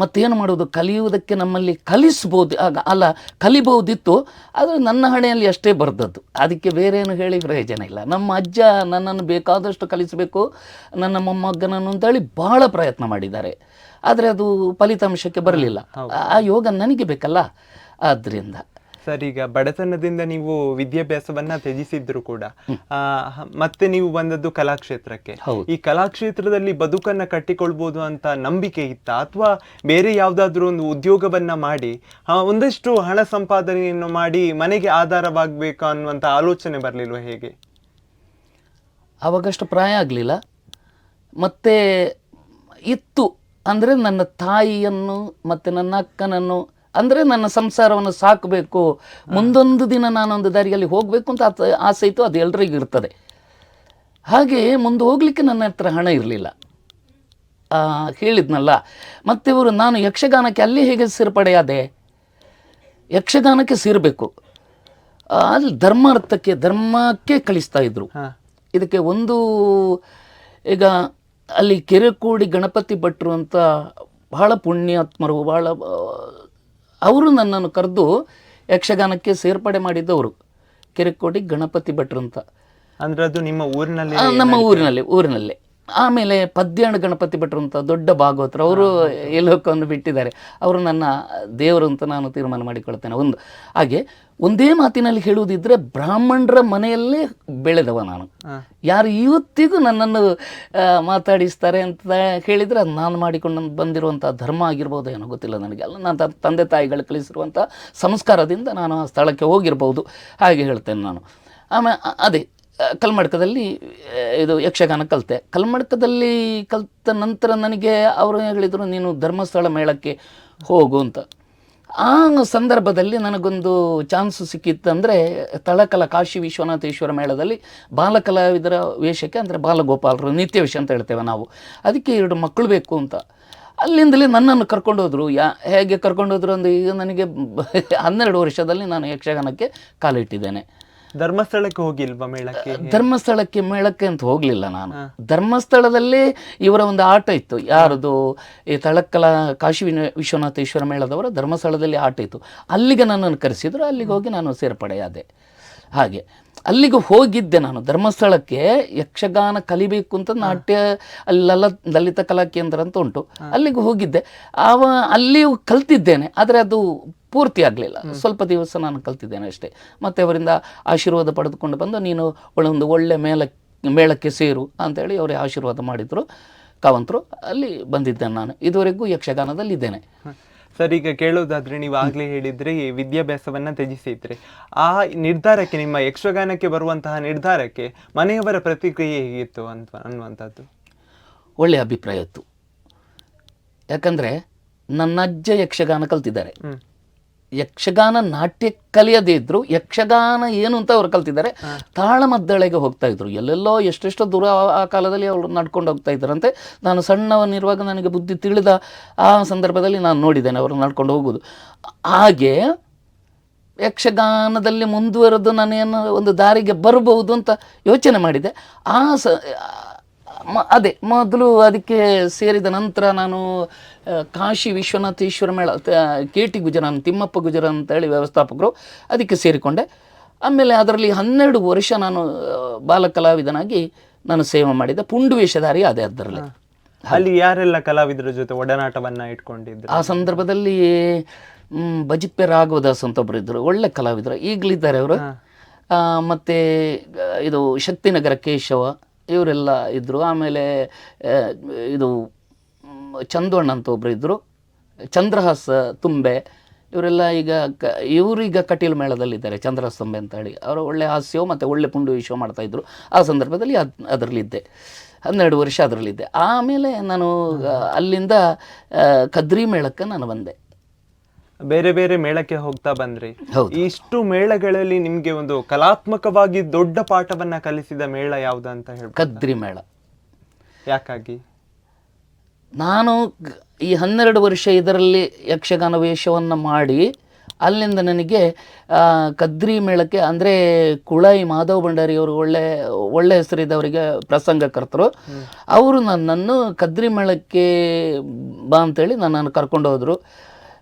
ಮತ್ತೇನು ಮಾಡೋದು ಕಲಿಯುವುದಕ್ಕೆ ನಮ್ಮಲ್ಲಿ ಕಲಿಸ್ಬೋದು. ಆಗ ಅಲ್ಲ ಕಲಿಬಹುದಿತ್ತು ಆದರೆ ನನ್ನ ಹಣೆಯಲ್ಲಿ ಅಷ್ಟೇ ಬರ್ದದ್ದು. ಅದಕ್ಕೆ ಬೇರೆ ಏನು ಹೇಳಿ ಪ್ರಯೋಜನ ಇಲ್ಲ. ನಮ್ಮ ಅಜ್ಜ ನನ್ನನ್ನು ಬೇಕಾದಷ್ಟು ಕಲಿಸಬೇಕು. ನನ್ನ ಮೊಮ್ಮಗನನ್ನು ಅಂತೇಳಿ ಭಾಳ ಪ್ರಯತ್ನ ಮಾಡಿದ್ದಾರೆ. ಆದರೆ ಅದು ಫಲಿತಾಂಶಕ್ಕೆ ಬರಲಿಲ್ಲ. ಆ ಯೋಗ ನನಗೆ ಬೇಕಲ್ಲ. ಆದ್ದರಿಂದ ಸರ್ ಈಗ ಬಡತನದಿಂದ ನೀವು ವಿದ್ಯಾಭ್ಯಾಸವನ್ನ ತ್ಯಜಿಸಿದ್ರು ಕೂಡ ಮತ್ತೆ ನೀವು ಬಂದದ್ದು ಕಲಾಕ್ಷೇತ್ರಕ್ಕೆ. ಈ ಕಲಾಕ್ಷೇತ್ರದಲ್ಲಿ ಬದುಕನ್ನ ಕಟ್ಟಿಕೊಳ್ಬಹುದು ಅಂತ ನಂಬಿಕೆ ಇತ್ತ? ಅಥವಾ ಬೇರೆ ಯಾವ್ದಾದ್ರು ಒಂದು ಉದ್ಯೋಗವನ್ನ ಮಾಡಿ ಒಂದಷ್ಟು ಹಣ ಸಂಪಾದನೆಯನ್ನು ಮಾಡಿ ಮನೆಗೆ ಆಧಾರವಾಗಬೇಕು ಅನ್ನುವಂತ ಆಲೋಚನೆ ಬರಲಿಲ್ಲ ಹೇಗೆ? ಅವಾಗಷ್ಟು ಪ್ರಾಯ ಆಗಲಿಲ್ಲ. ಮತ್ತೆ ಇತ್ತು ಅಂದರೆ ನನ್ನ ತಾಯಿಯನ್ನು ಮತ್ತು ನನ್ನ ಅಕ್ಕನನ್ನು ಅಂದರೆ ನನ್ನ ಸಂಸಾರವನ್ನು ಸಾಕಬೇಕು. ಮುಂದೊಂದು ದಿನ ನಾನೊಂದು ದಾರಿಯಲ್ಲಿ ಹೋಗಬೇಕು ಅಂತ ಆತ ಆಸೆ ಇತ್ತು ಅದು ಎಲ್ರಿಗೂ ಇರ್ತದೆ. ಹಾಗೆ ಮುಂದೆ ಹೋಗಲಿಕ್ಕೆ ನನ್ನ ಹತ್ರ ಹಣ ಇರಲಿಲ್ಲ. ಹೇಳಿದ್ನಲ್ಲ ಮತ್ತು ಇವರು ನಾನು ಯಕ್ಷಗಾನಕ್ಕೆ ಅಲ್ಲಿ ಹೇಗೆ ಸೇರ್ಪಡೆಯಾದೆ ಯಕ್ಷಗಾನಕ್ಕೆ ಸೇರಬೇಕು. ಅಲ್ಲಿ ಧರ್ಮಾರ್ಥಕ್ಕೆ ಧರ್ಮಕ್ಕೆ ಕಳಿಸ್ತಾ ಇದ್ರು. ಇದಕ್ಕೆ ಒಂದು ಈಗ ಅಲ್ಲಿ ಕೆರೆಕೋಡಿ ಗಣಪತಿ ಭಟ್ರು ಅಂತ ಬಹಳ ಪುಣ್ಯಾತ್ಮರು ಬಹಳ ಅವರು ನನ್ನನ್ನು ಕರೆದು ಯಕ್ಷಗಾನಕ್ಕೆ ಸೇರ್ಪಡೆ ಮಾಡಿದ್ದವರು. ಕೆರೆಕೋಡಿ ಗಣಪತಿ ಭಟ್ರು ಅಂತ. ಅಂದ್ರೆ ಅದು ನಿಮ್ಮ ಊರಿನಲ್ಲಿ ನಮ್ಮ ಊರಿನಲ್ಲಿ ಊರಿನಲ್ಲೇ. ಆಮೇಲೆ ಪದ್ಯಾಣ ಗಣಪತಿ ಭಟ್ರು ಅಂತ ದೊಡ್ಡ ಭಾಗವತರು ಅವರು ಎಲ್ಲೋಕವನ್ನು ಬಿಟ್ಟಿದ್ದಾರೆ. ಅವರು ನನ್ನ ದೇವರು ಅಂತ ನಾನು ತೀರ್ಮಾನ ಮಾಡಿಕೊಳ್ತೇನೆ. ಒಂದು ಹಾಗೆ ಒಂದೇ ಮಾತಿನಲ್ಲಿ ಹೇಳುವುದಿದ್ರೆ ಬ್ರಾಹ್ಮಣರ ಮನೆಯಲ್ಲೇ ಬೆಳೆದವ ನಾನು. ಯಾರು ಇವತ್ತಿಗೂ ನನ್ನನ್ನು ಮಾತಾಡಿಸ್ತಾರೆ ಅಂತ ಹೇಳಿದರೆ ಅದು ನಾನು ಮಾಡಿಕೊಂಡು ಬಂದಿರುವಂಥ ಧರ್ಮ ಆಗಿರ್ಬೋದು ಏನೋ ಗೊತ್ತಿಲ್ಲ ನನಗೆ. ಅಲ್ಲ ನನ್ನ ತಂದೆ ತಾಯಿಗಳು ಕಲಿಸಿರುವಂಥ ಸಂಸ್ಕಾರದಿಂದ ನಾನು ಆ ಸ್ಥಳಕ್ಕೆ ಹೋಗಿರ್ಬೋದು. ಹಾಗೆ ಹೇಳ್ತೇನೆ ನಾನು. ಆಮೇಲೆ ಅದೇ ಕಲ್ಮಡ್ಕದಲ್ಲಿ ಇದು ಯಕ್ಷಗಾನ ಕಲಿತೆ. ಕಲ್ಮಡ್ಕದಲ್ಲಿ ಕಲಿತ ನಂತರ ನನಗೆ ಅವರು ಹೇಳಿದರು, ನೀನು ಧರ್ಮಸ್ಥಳ ಮೇಳಕ್ಕೆ ಹೋಗು ಅಂತ. ಆ ಸಂದರ್ಭದಲ್ಲಿ ನನಗೊಂದು ಚಾನ್ಸ್ ಸಿಕ್ಕಿತ್ತಂದರೆ ತಳಕಲ ಕಾಶಿ ವಿಶ್ವನಾಥೇಶ್ವರ ಮೇಳದಲ್ಲಿ ಬಾಲಕಲಾವಿದರ ವೇಷಕ್ಕೆ ಅಂದರೆ ಬಾಲಗೋಪಾಲರು ನಿತ್ಯ ವಿಷಯ ಅಂತ ಹೇಳ್ತೇವೆ ನಾವು. ಅದಕ್ಕೆ ಎರಡು ಮಕ್ಕಳು ಬೇಕು ಅಂತ. ಅಲ್ಲಿಂದಲೇ ನನ್ನನ್ನು ಕರ್ಕೊಂಡು ಹೋದ್ರು. ಯಾ, ಹೇಗೆ ಕರ್ಕೊಂಡೋದ್ರು ಅಂದರೆ, ಈಗ ನನಗೆ ಹನ್ನೆರಡು ವರ್ಷದಲ್ಲಿ ನಾನು ಯಕ್ಷಗಾನಕ್ಕೆ ಕಾಲಿಟ್ಟಿದ್ದೇನೆ. ಧರ್ಮಸ್ಥಳಕ್ಕೆ ಹೋಗಿಲ್ವಾ ಮೇಳಕ್ಕೆ? ಧರ್ಮಸ್ಥಳಕ್ಕೆ ಮೇಳಕ್ಕೆ ಅಂತ ಹೋಗಲಿಲ್ಲ ನಾನು. ಧರ್ಮಸ್ಥಳದಲ್ಲಿ ಇವರ ಒಂದು ಆಟ ಇತ್ತು. ಯಾರದು? ಈ ತಳಕ್ಕಲ ಕಾಶಿ ವಿನ- ವಿಶ್ವನಾಥೇಶ್ವರ ಮೇಳದವರ ಧರ್ಮಸ್ಥಳದಲ್ಲಿ ಆಟ ಇತ್ತು. ಅಲ್ಲಿಗೆ ನನ್ನನ್ನು ಕರೆಸಿದ್ರು. ಅಲ್ಲಿಗೆ ಹೋಗಿ ನಾನು ಸೇರ್ಪಡೆಯಾದೆ. ಹಾಗೆ. ಅಲ್ಲಿಗೆ ಹೋಗಿದ್ದೆ ನಾನು. ಧರ್ಮಸ್ಥಳಕ್ಕೆ ಯಕ್ಷಗಾನ ಕಲಿಬೇಕು ಅಂತ ನಾಟ್ಯ ಅಲ್ಲೆಲ್ಲ ಲಲಿತ ಕಲಾ ಕೇಂದ್ರ ಅಂತ ಉಂಟು. ಅಲ್ಲಿಗೆ ಹೋಗಿದ್ದೆ. ಆವ ಅಲ್ಲಿಯೂ ಕಲ್ತಿದ್ದೇನೆ. ಆದರೆ ಅದು ಪೂರ್ತಿ ಆಗಲಿಲ್ಲ. ಸ್ವಲ್ಪ ದಿವಸ ನಾನು ಕಲ್ತಿದ್ದೇನೆ ಅಷ್ಟೇ. ಮತ್ತು ಅವರಿಂದ ಆಶೀರ್ವಾದ ಪಡೆದುಕೊಂಡು ಬಂದು ನೀನು ಒಂದು ಒಳ್ಳೆ ಮೇಲ ಮೇಳಕ್ಕೆ ಸೇರು ಅಂತೇಳಿ ಅವರೇ ಆಶೀರ್ವಾದ ಮಾಡಿದರು. ಕಾವಂತರು ಅಲ್ಲಿ ಬಂದಿದ್ದೇನೆ ನಾನು. ಇದುವರೆಗೂ ಯಕ್ಷಗಾನದಲ್ಲಿದ್ದೇನೆ ಸರ್ ಈಗ ಕೇಳೋದಾದ್ರೆ ನೀವು ಆಗಲೇ ಹೇಳಿದ್ರೆ ವಿದ್ಯಾಭ್ಯಾಸವನ್ನು ತ್ಯಜಿಸಿದ್ರೆ. ಆ ನಿರ್ಧಾರಕ್ಕೆ ನಿಮ್ಮ ಯಕ್ಷಗಾನಕ್ಕೆ ಬರುವಂತಹ ನಿರ್ಧಾರಕ್ಕೆ ಮನೆಯವರ ಪ್ರತಿಕ್ರಿಯೆ ಹೇಗಿತ್ತು ಅಂತ ಅನ್ನುವಂಥದ್ದು? ಒಳ್ಳೆಯ ಅಭಿಪ್ರಾಯ ಇತ್ತು. ಯಾಕಂದರೆ ನನ್ನ ಅಜ್ಜ ಯಕ್ಷಗಾನ ಕಲ್ತಿದ್ದಾರೆ. ಯಕ್ಷಗಾನ ನಾಟ್ಯ ಕಲಿಯದೇ ಇದ್ರು ಯಕ್ಷಗಾನ ಏನು ಅಂತ ಅವ್ರು ಕಲ್ತಿದ್ದಾರೆ. ತಾಳಮದ್ದಳೆಗೆ ಹೋಗ್ತಾ ಇದ್ರು. ಎಲ್ಲೆಲ್ಲೋ ಎಷ್ಟೆಷ್ಟೋ ದೂರ ಆ- ಕಾಲದಲ್ಲಿ ಅವರು ನಡ್ಕೊಂಡು ಹೋಗ್ತಾ ಇದ್ದಾರಂತೆ. ನಾನು ಸಣ್ಣವನಿರುವಾಗ ನನಗೆ ಬುದ್ಧಿ ತಿಳಿದ ಆ ಸಂದರ್ಭದಲ್ಲಿ ನಾನು ನೋಡಿದ್ದೇನೆ ಅವರು ನಡ್ಕೊಂಡು ಹೋಗೋದು ಹಾಗೆ ಯಕ್ಷಗಾನದಲ್ಲಿ ಮುಂದುವರೆದು ನಾನೇನು ಒಂದು ದಾರಿಗೆ ಬರಬಹುದು ಅಂತ ಯೋಚನೆ ಮಾಡಿದೆ. ಆ ಸ ಅದೇ ಮೊದಲು ಅದಕ್ಕೆ ಸೇರಿದ ನಂತರ ನಾನು ಕಾಶಿ ವಿಶ್ವನಾಥೇಶ್ವರ ಮೇಳ ಕೆ ಟಿ ಗುಜರಾನ್ ತಿಮ್ಮಪ್ಪ ಗುಜರಾನ್ ಅಂತೇಳಿ ವ್ಯವಸ್ಥಾಪಕರು ಅದಕ್ಕೆ ಸೇರಿಕೊಂಡೆ. ಆಮೇಲೆ ಅದರಲ್ಲಿ ಹನ್ನೆರಡು ವರ್ಷ ನಾನು ಬಾಲಕಲಾವಿದನಾಗಿ ಬಾಲ ಕಲಾವಿದನಾಗಿ ನಾನು ಸೇವೆ ಮಾಡಿದ ಪುಂಡು ವೇಷಧಾರಿ ಅದೇ ಅದರಲ್ಲಿ ಅಲ್ಲಿ ಯಾರೆಲ್ಲ ಕಲಾವಿದರ ಜೊತೆ ಒಡನಾಟವನ್ನು ಇಟ್ಕೊಂಡಿದ್ರು? ಆ ಸಂದರ್ಭದಲ್ಲಿ ಬಜಿಪ್ಪೆ ರಾಘವದಾಸ್ ಅಂತ ಒಬ್ಬರು ಇದ್ದರು ಒಳ್ಳೆ ಕಲಾವಿದರು. ಈಗಲಿದ್ದಾರೆ ಅವರು. ಮತ್ತು ಇದು ಶಕ್ತಿನಗರ ಕೇಶವ ಇವರೆಲ್ಲ ಇದ್ದರು ಆಮೇಲೆ ಇದು ಚಂದೋಣ್ಣ ಅಂತ ಒಬ್ಬರು ಇದ್ದರು ಚಂದ್ರಹಾಸ ತುಂಬೆ. ಇವರೆಲ್ಲ ಈಗ ಕ, ಇವರೀಗ ಕಟೀಲ್ ಮೇಳದಲ್ಲಿದ್ದಾರೆ, ಚಂದ್ರಹಾಸ ತುಂಬೆ ಅಂತ ಹೇಳಿ. ಅವರು ಒಳ್ಳೆ ಹಾಸ್ಯವು ಮತ್ತು ಒಳ್ಳೆ ಪುಂಡು ವಿಶ್ವ ಮಾಡ್ತಾಯಿದ್ರು ಆ ಸಂದರ್ಭದಲ್ಲಿ ಅದು, ಅದರಲ್ಲಿದ್ದೆ. ಹನ್ನೆರಡು ವರ್ಷ ಅದರಲ್ಲಿದ್ದೆ. ಆಮೇಲೆ ನಾನು, ಅಲ್ಲಿಂದ ಕದ್ರಿ ಮೇಳಕ್ಕೆ ನಾನು ಬಂದೆ. ಬೇರೆ ಬೇರೆ ಮೇಳಕ್ಕೆ ಹೋಗ್ತಾ ಬಂದ್ರಿ. ಇಷ್ಟು ಮೇಳಗಳಲ್ಲಿ ನಿಮ್ಗೆ ಒಂದು ಕಲಾತ್ಮಕವಾಗಿ ದೊಡ್ಡ ಪಾಠವನ್ನ ಕಲಿಸಿದ ಮೇಳ ಯಾವ್ದು ಅಂತ ಹೇಳಿ ಕದ್ರಿ ಮೇಳ. ಯಾಕಾಗಿ? ನಾನು ಈ ಹನ್ನೆರಡು ವರ್ಷ ಇದರಲ್ಲಿ ಯಕ್ಷಗಾನ ವೇಷವನ್ನು ಮಾಡಿ ಅಲ್ಲಿಂದ ನನಗೆ ಕದ್ರಿ ಮೇಳಕ್ಕೆ ಅಂದರೆ ಕುಳಾಯಿ ಮಾಧವ ಭಂಡಾರಿಯವರು ಒಳ್ಳೆ ಒಳ್ಳೆ ಹೆಸರಿದ್ದವರಿಗೆ ಪ್ರಸಂಗಕರ್ತರು ಅವರು ನನ್ನನ್ನು ಕದ್ರಿ ಮೇಳಕ್ಕೆ ಬಾ ಅಂತೇಳಿ ನನ್ನನ್ನು ಕರ್ಕೊಂಡು ಹೋದರು.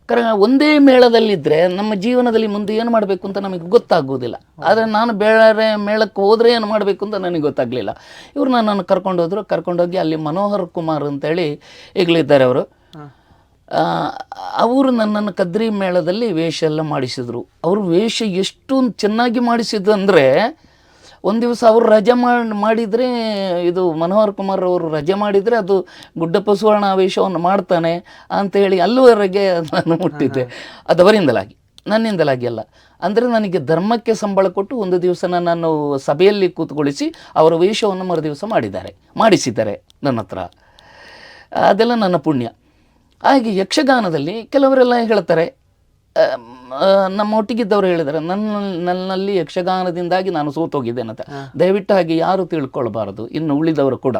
ಕರ, ಒಂದೇ ಮೇಳದಲ್ಲಿದ್ದರೆ ನಮ್ಮ ಜೀವನದಲ್ಲಿ ಮುಂದೆ ಏನು ಮಾಡಬೇಕು ಅಂತ ನಮಗೆ ಗೊತ್ತಾಗೋದಿಲ್ಲ ಆದರೆ ನಾನು ಬೇರೆ ಮೇಳಕ್ಕೆ ಹೋದರೆ ಏನು ಮಾಡಬೇಕು ಅಂತ ನನಗೆ ಗೊತ್ತಾಗಲಿಲ್ಲ. ಇವರು ನನ್ನನ್ನು ಕರ್ಕೊಂಡು ಹೋದರು. ಕರ್ಕೊಂಡೋಗಿ ಅಲ್ಲಿ ಮನೋಹರ್ ಕುಮಾರ್ ಅಂತೇಳಿ ಈಗಲಿದ್ದಾರೆ ಅವರು. ಅವರು ನನ್ನನ್ನು ಕದ್ರಿ ಮೇಳದಲ್ಲಿ ವೇಷ ಎಲ್ಲ ಮಾಡಿಸಿದರು. ಅವರು ವೇಷ ಎಷ್ಟು ಚೆನ್ನಾಗಿ ಮಾಡಿಸಿದ್ರು ಅಂದರೆ ಒಂದು ದಿವಸ ಅವರು ರಜೆ ಮಾಡಿ ಮಾಡಿದರೆ ಇದು ಮನೋಹರ್ ಕುಮಾರ್ ಅವರು ರಜೆ ಮಾಡಿದರೆ ಅದು ಗುಡ್ಡಪ್ಪ ಸುವರ್ಣ ವೇಷವನ್ನು ಮಾಡ್ತಾನೆ ಅಂತೇಳಿ ಅಲ್ಲಿವರೆಗೆ ನಾನು ಮುಟ್ಟಿದ್ದೆ. ಅದು ಅವರಿಂದಲಾಗಿ ನನ್ನಿಂದಲಾಗಿ ಅಲ್ಲ. ಅಂದರೆ ನನಗೆ ಧರ್ಮಕ್ಕೆ ಸಂಬಳ ಕೊಟ್ಟು ಒಂದು ದಿವಸ ನಾನು ಸಭೆಯಲ್ಲಿ ಕೂತ್ಕೊಳಿಸಿ ಅವರ ವೇಷವನ್ನು ಮರು ದಿವಸ ಮಾಡಿದ್ದಾರೆ ಮಾಡಿಸಿದ್ದಾರೆ ನನ್ನ ಹತ್ರ. ಅದೆಲ್ಲ ನನ್ನ ಪುಣ್ಯ. ಹಾಗೆ ಯಕ್ಷಗಾನದಲ್ಲಿ ಕೆಲವರೆಲ್ಲ ಹೇಳ್ತಾರೆ ನಮ್ಮ ಒಟ್ಟಿಗಿದ್ದವರು ಹೇಳಿದ್ದಾರೆ ನನ್ನ ನನ್ನಲ್ಲಿ ಯಕ್ಷಗಾನದಿಂದಾಗಿ ನಾನು ಸೋತೋಗಿದ್ದೇನೆ ಅಂತ ದಯವಿಟ್ಟು ಹಾಗೆ ಯಾರು ತಿಳ್ಕೊಳ್ಬಾರದು ಇನ್ನು ಉಳಿದವರು ಕೂಡ.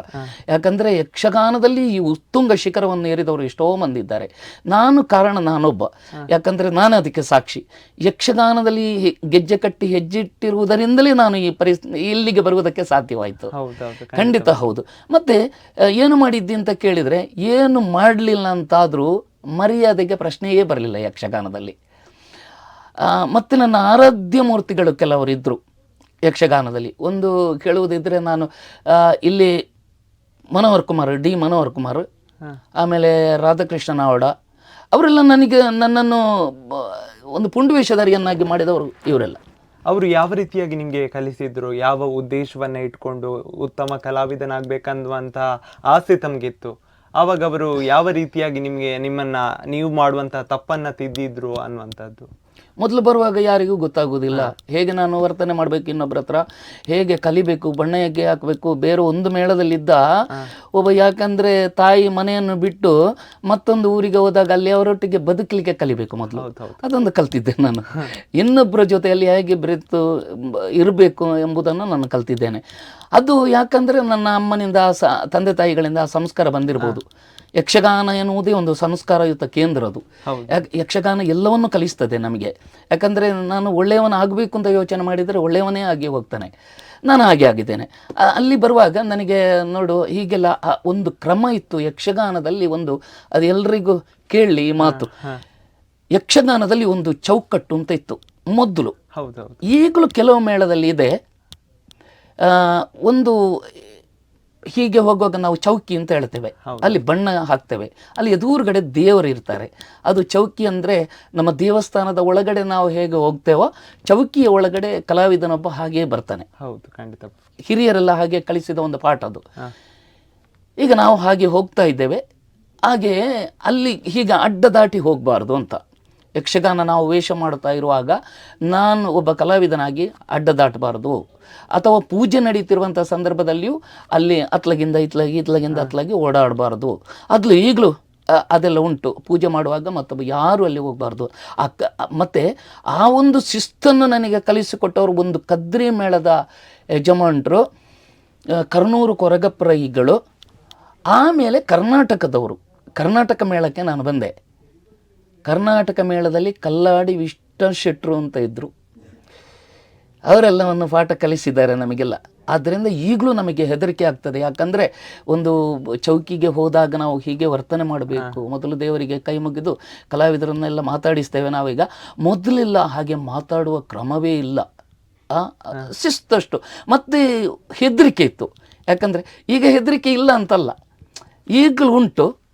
ಯಾಕಂದರೆ ಯಕ್ಷಗಾನದಲ್ಲಿ ಈ ಉತ್ತುಂಗ ಶಿಖರವನ್ನು ಏರಿದವರು ಎಷ್ಟೋ ಮಂದಿ ಇದ್ದಾರೆ. ನಾನು ಕಾರಣ ನಾನೊಬ್ಬ. ಯಾಕಂದರೆ ನಾನು ಅದಕ್ಕೆ ಸಾಕ್ಷಿ. ಯಕ್ಷಗಾನದಲ್ಲಿ ಗೆಜ್ಜೆ ಕಟ್ಟಿ ಹೆಜ್ಜಿಟ್ಟಿರುವುದರಿಂದಲೇ ನಾನು ಈ ಪರಿಸ್ ಇಲ್ಲಿಗೆ ಬರುವುದಕ್ಕೆ ಸಾಧ್ಯವಾಯಿತು. ಖಂಡಿತ. ಹೌದು. ಮತ್ತೆ ಏನು ಮಾಡಿದ್ದಿ ಅಂತ ಕೇಳಿದರೆ ಏನು ಮಾಡಲಿಲ್ಲ ಅಂತಾದರೂ ಮರ್ಯಾದೆಗೆ ಪ್ರಶ್ನೆಯೇ ಬರಲಿಲ್ಲ ಯಕ್ಷಗಾನದಲ್ಲಿ. ಮತ್ತೆ ನನ್ನ ಆರಾಧ್ಯ ಮೂರ್ತಿಗಳು ಕೆಲವರು ಇದ್ದರು ಯಕ್ಷಗಾನದಲ್ಲಿ. ಒಂದು ಕೇಳುವುದಿದ್ದರೆ ನಾನು ಇಲ್ಲಿ ಮನೋಹರ್ ಕುಮಾರ್ ಡಿ ಮನೋಹರ್ ಕುಮಾರ್ ಆಮೇಲೆ ರಾಧಾಕೃಷ್ಣ ನಾವಡ ಅವರೆಲ್ಲ ನನಗೆ ನನ್ನನ್ನು ಒಂದು ಪುಂಡು ವೇಷಧಾರಿಯನ್ನಾಗಿ ಮಾಡಿದವರು ಇವರೆಲ್ಲ. ಅವರು ಯಾವ ರೀತಿಯಾಗಿ ನಿಮಗೆ ಕಲಿಸಿದ್ರು? ಯಾವ ಉದ್ದೇಶವನ್ನು ಇಟ್ಕೊಂಡು ಉತ್ತಮ ಕಲಾವಿದನಾಗಬೇಕನ್ನುವಂಥ ಆಸೆ ತಮಗಿತ್ತು? ಆವಾಗ ಅವರು ಯಾವ ರೀತಿಯಾಗಿ ನಿಮಗೆ ನಿಮ್ಮನ್ನು ನೀವು ಮಾಡುವಂಥ ತಪ್ಪನ್ನು ತಿದ್ದಿದ್ರು ಅನ್ನುವಂಥದ್ದು? ಮೊದಲು ಬರುವಾಗ ಯಾರಿಗೂ ಗೊತ್ತಾಗೋದಿಲ್ಲ ಹೇಗೆ ನಾನು ವರ್ತನೆ ಮಾಡಬೇಕು ಇನ್ನೊಬ್ಬರ ಹತ್ರ? ಹೇಗೆ ಕಲಿಬೇಕು? ಬಣ್ಣ ಹೇಗೆ ಹಾಕಬೇಕು? ಬೇರೆ ಒಂದು ಮೇಳದಲ್ಲಿದ್ದ ಒಬ್ಬ ಯಾಕಂದ್ರೆ ತಾಯಿ ಮನೆಯನ್ನು ಬಿಟ್ಟು ಮತ್ತೊಂದು ಊರಿಗೆ ಹೋದಾಗ ಅಲ್ಲಿ ಅವರೊಟ್ಟಿಗೆ ಬದುಕಲಿಕ್ಕೆ ಕಲಿಬೇಕು ಮೊದಲು. ಅದೊಂದು ಕಲ್ತಿದ್ದೆ ನಾನು. ಇನ್ನೊಬ್ಬರ ಜೊತೆಯಲ್ಲಿ ಹೇಗೆ ಬೆರೆತು ಇರಬೇಕು ಎಂಬುದನ್ನು ನಾನು ಕಲ್ತಿದ್ದೇನೆ. ಅದು ಯಾಕಂದರೆ ನನ್ನ ಅಮ್ಮನಿಂದ ಆ ಸ ತಂದೆ ತಾಯಿಗಳಿಂದ ಆ ಸಂಸ್ಕಾರ ಬಂದಿರ್ಬೋದು. ಯಕ್ಷಗಾನ ಎನ್ನುವುದೇ ಒಂದು ಸಂಸ್ಕಾರಯುತ ಕೇಂದ್ರ ಅದು. ಯಕ್ಷಗಾನ ಎಲ್ಲವನ್ನೂ ಕಲಿಸ್ತದೆ ನಮಗೆ. ಯಾಕಂದರೆ ನಾನು ಒಳ್ಳೆಯವನ ಆಗಬೇಕು ಅಂತ ಯೋಚನೆ ಮಾಡಿದರೆ ಒಳ್ಳೆಯವನೇ ಆಗಿ ಹೋಗ್ತಾನೆ. ನಾನು ಹಾಗೆ ಆಗಿದ್ದೇನೆ. ಅಲ್ಲಿ ಬರುವಾಗ ನನಗೆ ನೋಡು ಹೀಗೆಲ್ಲ ಒಂದು ಕ್ರಮ ಇತ್ತು ಯಕ್ಷಗಾನದಲ್ಲಿ ಒಂದು ಅದು ಎಲ್ರಿಗೂ ಕೇಳಲಿ ಈ ಮಾತು. ಯಕ್ಷಗಾನದಲ್ಲಿ ಒಂದು ಚೌಕಟ್ಟು ಅಂತ ಇತ್ತು ಮೊದಲು. ಈಗಲೂ ಕೆಲವು ಮೇಳದಲ್ಲಿ ಇದೆ. ಒಂದು ಹೀಗೆ ಹೋಗುವಾಗ ನಾವು ಚೌಕಿ ಅಂತ ಹೇಳ್ತೇವೆ. ಅಲ್ಲಿ ಬಣ್ಣ ಹಾಕ್ತೇವೆ. ಅಲ್ಲಿ ಎದುರುಗಡೆ ದೇವರು ಇರ್ತಾರೆ. ಅದು ಚೌಕಿ ಅಂದರೆ ನಮ್ಮ ದೇವಸ್ಥಾನದ ಒಳಗಡೆ ನಾವು ಹೇಗೆ ಹೋಗ್ತೇವೋ ಚೌಕಿಯ ಒಳಗಡೆ ಕಲಾವಿದನೊಬ್ಬ ಹಾಗೆಯೇ ಬರ್ತಾನೆ. ಹೌದು ಖಂಡಿತ. ಹಿರಿಯರೆಲ್ಲ ಹಾಗೆ ಕಳಿಸಿದ ಒಂದು ಪಾಠ ಅದು. ಈಗ ನಾವು ಹಾಗೆ ಹೋಗ್ತಾ ಇದ್ದೇವೆ. ಹಾಗೆ ಅಲ್ಲಿ ಹೀಗೆ ಅಡ್ಡ ದಾಟಿ ಹೋಗಬಾರ್ದು ಅಂತ. ಯಕ್ಷಗಾನ ನಾವು ವೇಷ ಮಾಡ್ತಾ ಇರುವಾಗ ನಾನು ಒಬ್ಬ ಕಲಾವಿದನಾಗಿ ಅಡ್ಡ ದಾಟಬಾರ್ದು ಅಥವಾ ಪೂಜೆ ನಡೀತಿರುವಂಥ ಸಂದರ್ಭದಲ್ಲಿಯೂ ಅಲ್ಲಿ ಅತ್ಲಗಿಂದ ಇತ್ಲಗಿ ಇತ್ಲಗಿಂದ ಅತ್ಲಗಿ ಓಡಾಡಬಾರ್ದು. ಅದ್ಲು ಈಗಲೂ ಅದೆಲ್ಲ ಉಂಟು. ಪೂಜೆ ಮಾಡುವಾಗ ಮತ್ತೊಬ್ಬ ಯಾರು ಅಲ್ಲಿ ಹೋಗಬಾರ್ದು. ಆ ಕ ಮತ್ತು ಆ ಒಂದು ಶಿಸ್ತನ್ನು ನನಗೆ ಕಲಿಸಿಕೊಟ್ಟವರು ಒಂದು ಕದ್ರಿ ಮೇಳದ ಯಜಮಾನರು ಕರ್ನೂರು ಕೊರಗಪ್ರೈಗಳು ಆಮೇಲೆ ಕರ್ನಾಟಕದವರು. ಕರ್ನಾಟಕ ಮೇಳಕ್ಕೆ ನಾನು ಬಂದೆ. ಕರ್ನಾಟಕ ಮೇಳದಲ್ಲಿ ಕಲ್ಲಾಡಿ ವಿಷ್ಣ ಶೆಟ್ರು ಅಂತ ಇದ್ದರು ಅವರೆಲ್ಲ ಒಂದು ಪಾಠ ಕಲಿಸಿದ್ದಾರೆ ನಮಗೆಲ್ಲ. ಆದ್ದರಿಂದ ಈಗಲೂ ನಮಗೆ ಹೆದರಿಕೆ ಆಗ್ತದೆ. ಯಾಕಂದರೆ ಒಂದು ಚೌಕಿಗೆ ಹೋದಾಗ ನಾವು ಹೀಗೆ ವರ್ತನೆ ಮಾಡಬೇಕು. ಮೊದಲು ದೇವರಿಗೆ ಕೈ ಮುಗಿದು ಕಲಾವಿದರನ್ನೆಲ್ಲ ಮಾತಾಡಿಸ್ತೇವೆ ನಾವೀಗ. ಮೊದಲಿಲ್ಲ ಹಾಗೆ ಮಾತಾಡುವ ಕ್ರಮವೇ ಇಲ್ಲ. ಶಿಸ್ತಷ್ಟು. ಮತ್ತು ಹೆದರಿಕೆ ಇತ್ತು. ಯಾಕಂದರೆ ಈಗ ಹೆದರಿಕೆ ಇಲ್ಲ ಅಂತಲ್ಲ. ಈಗಲೂ ಉಂಟು.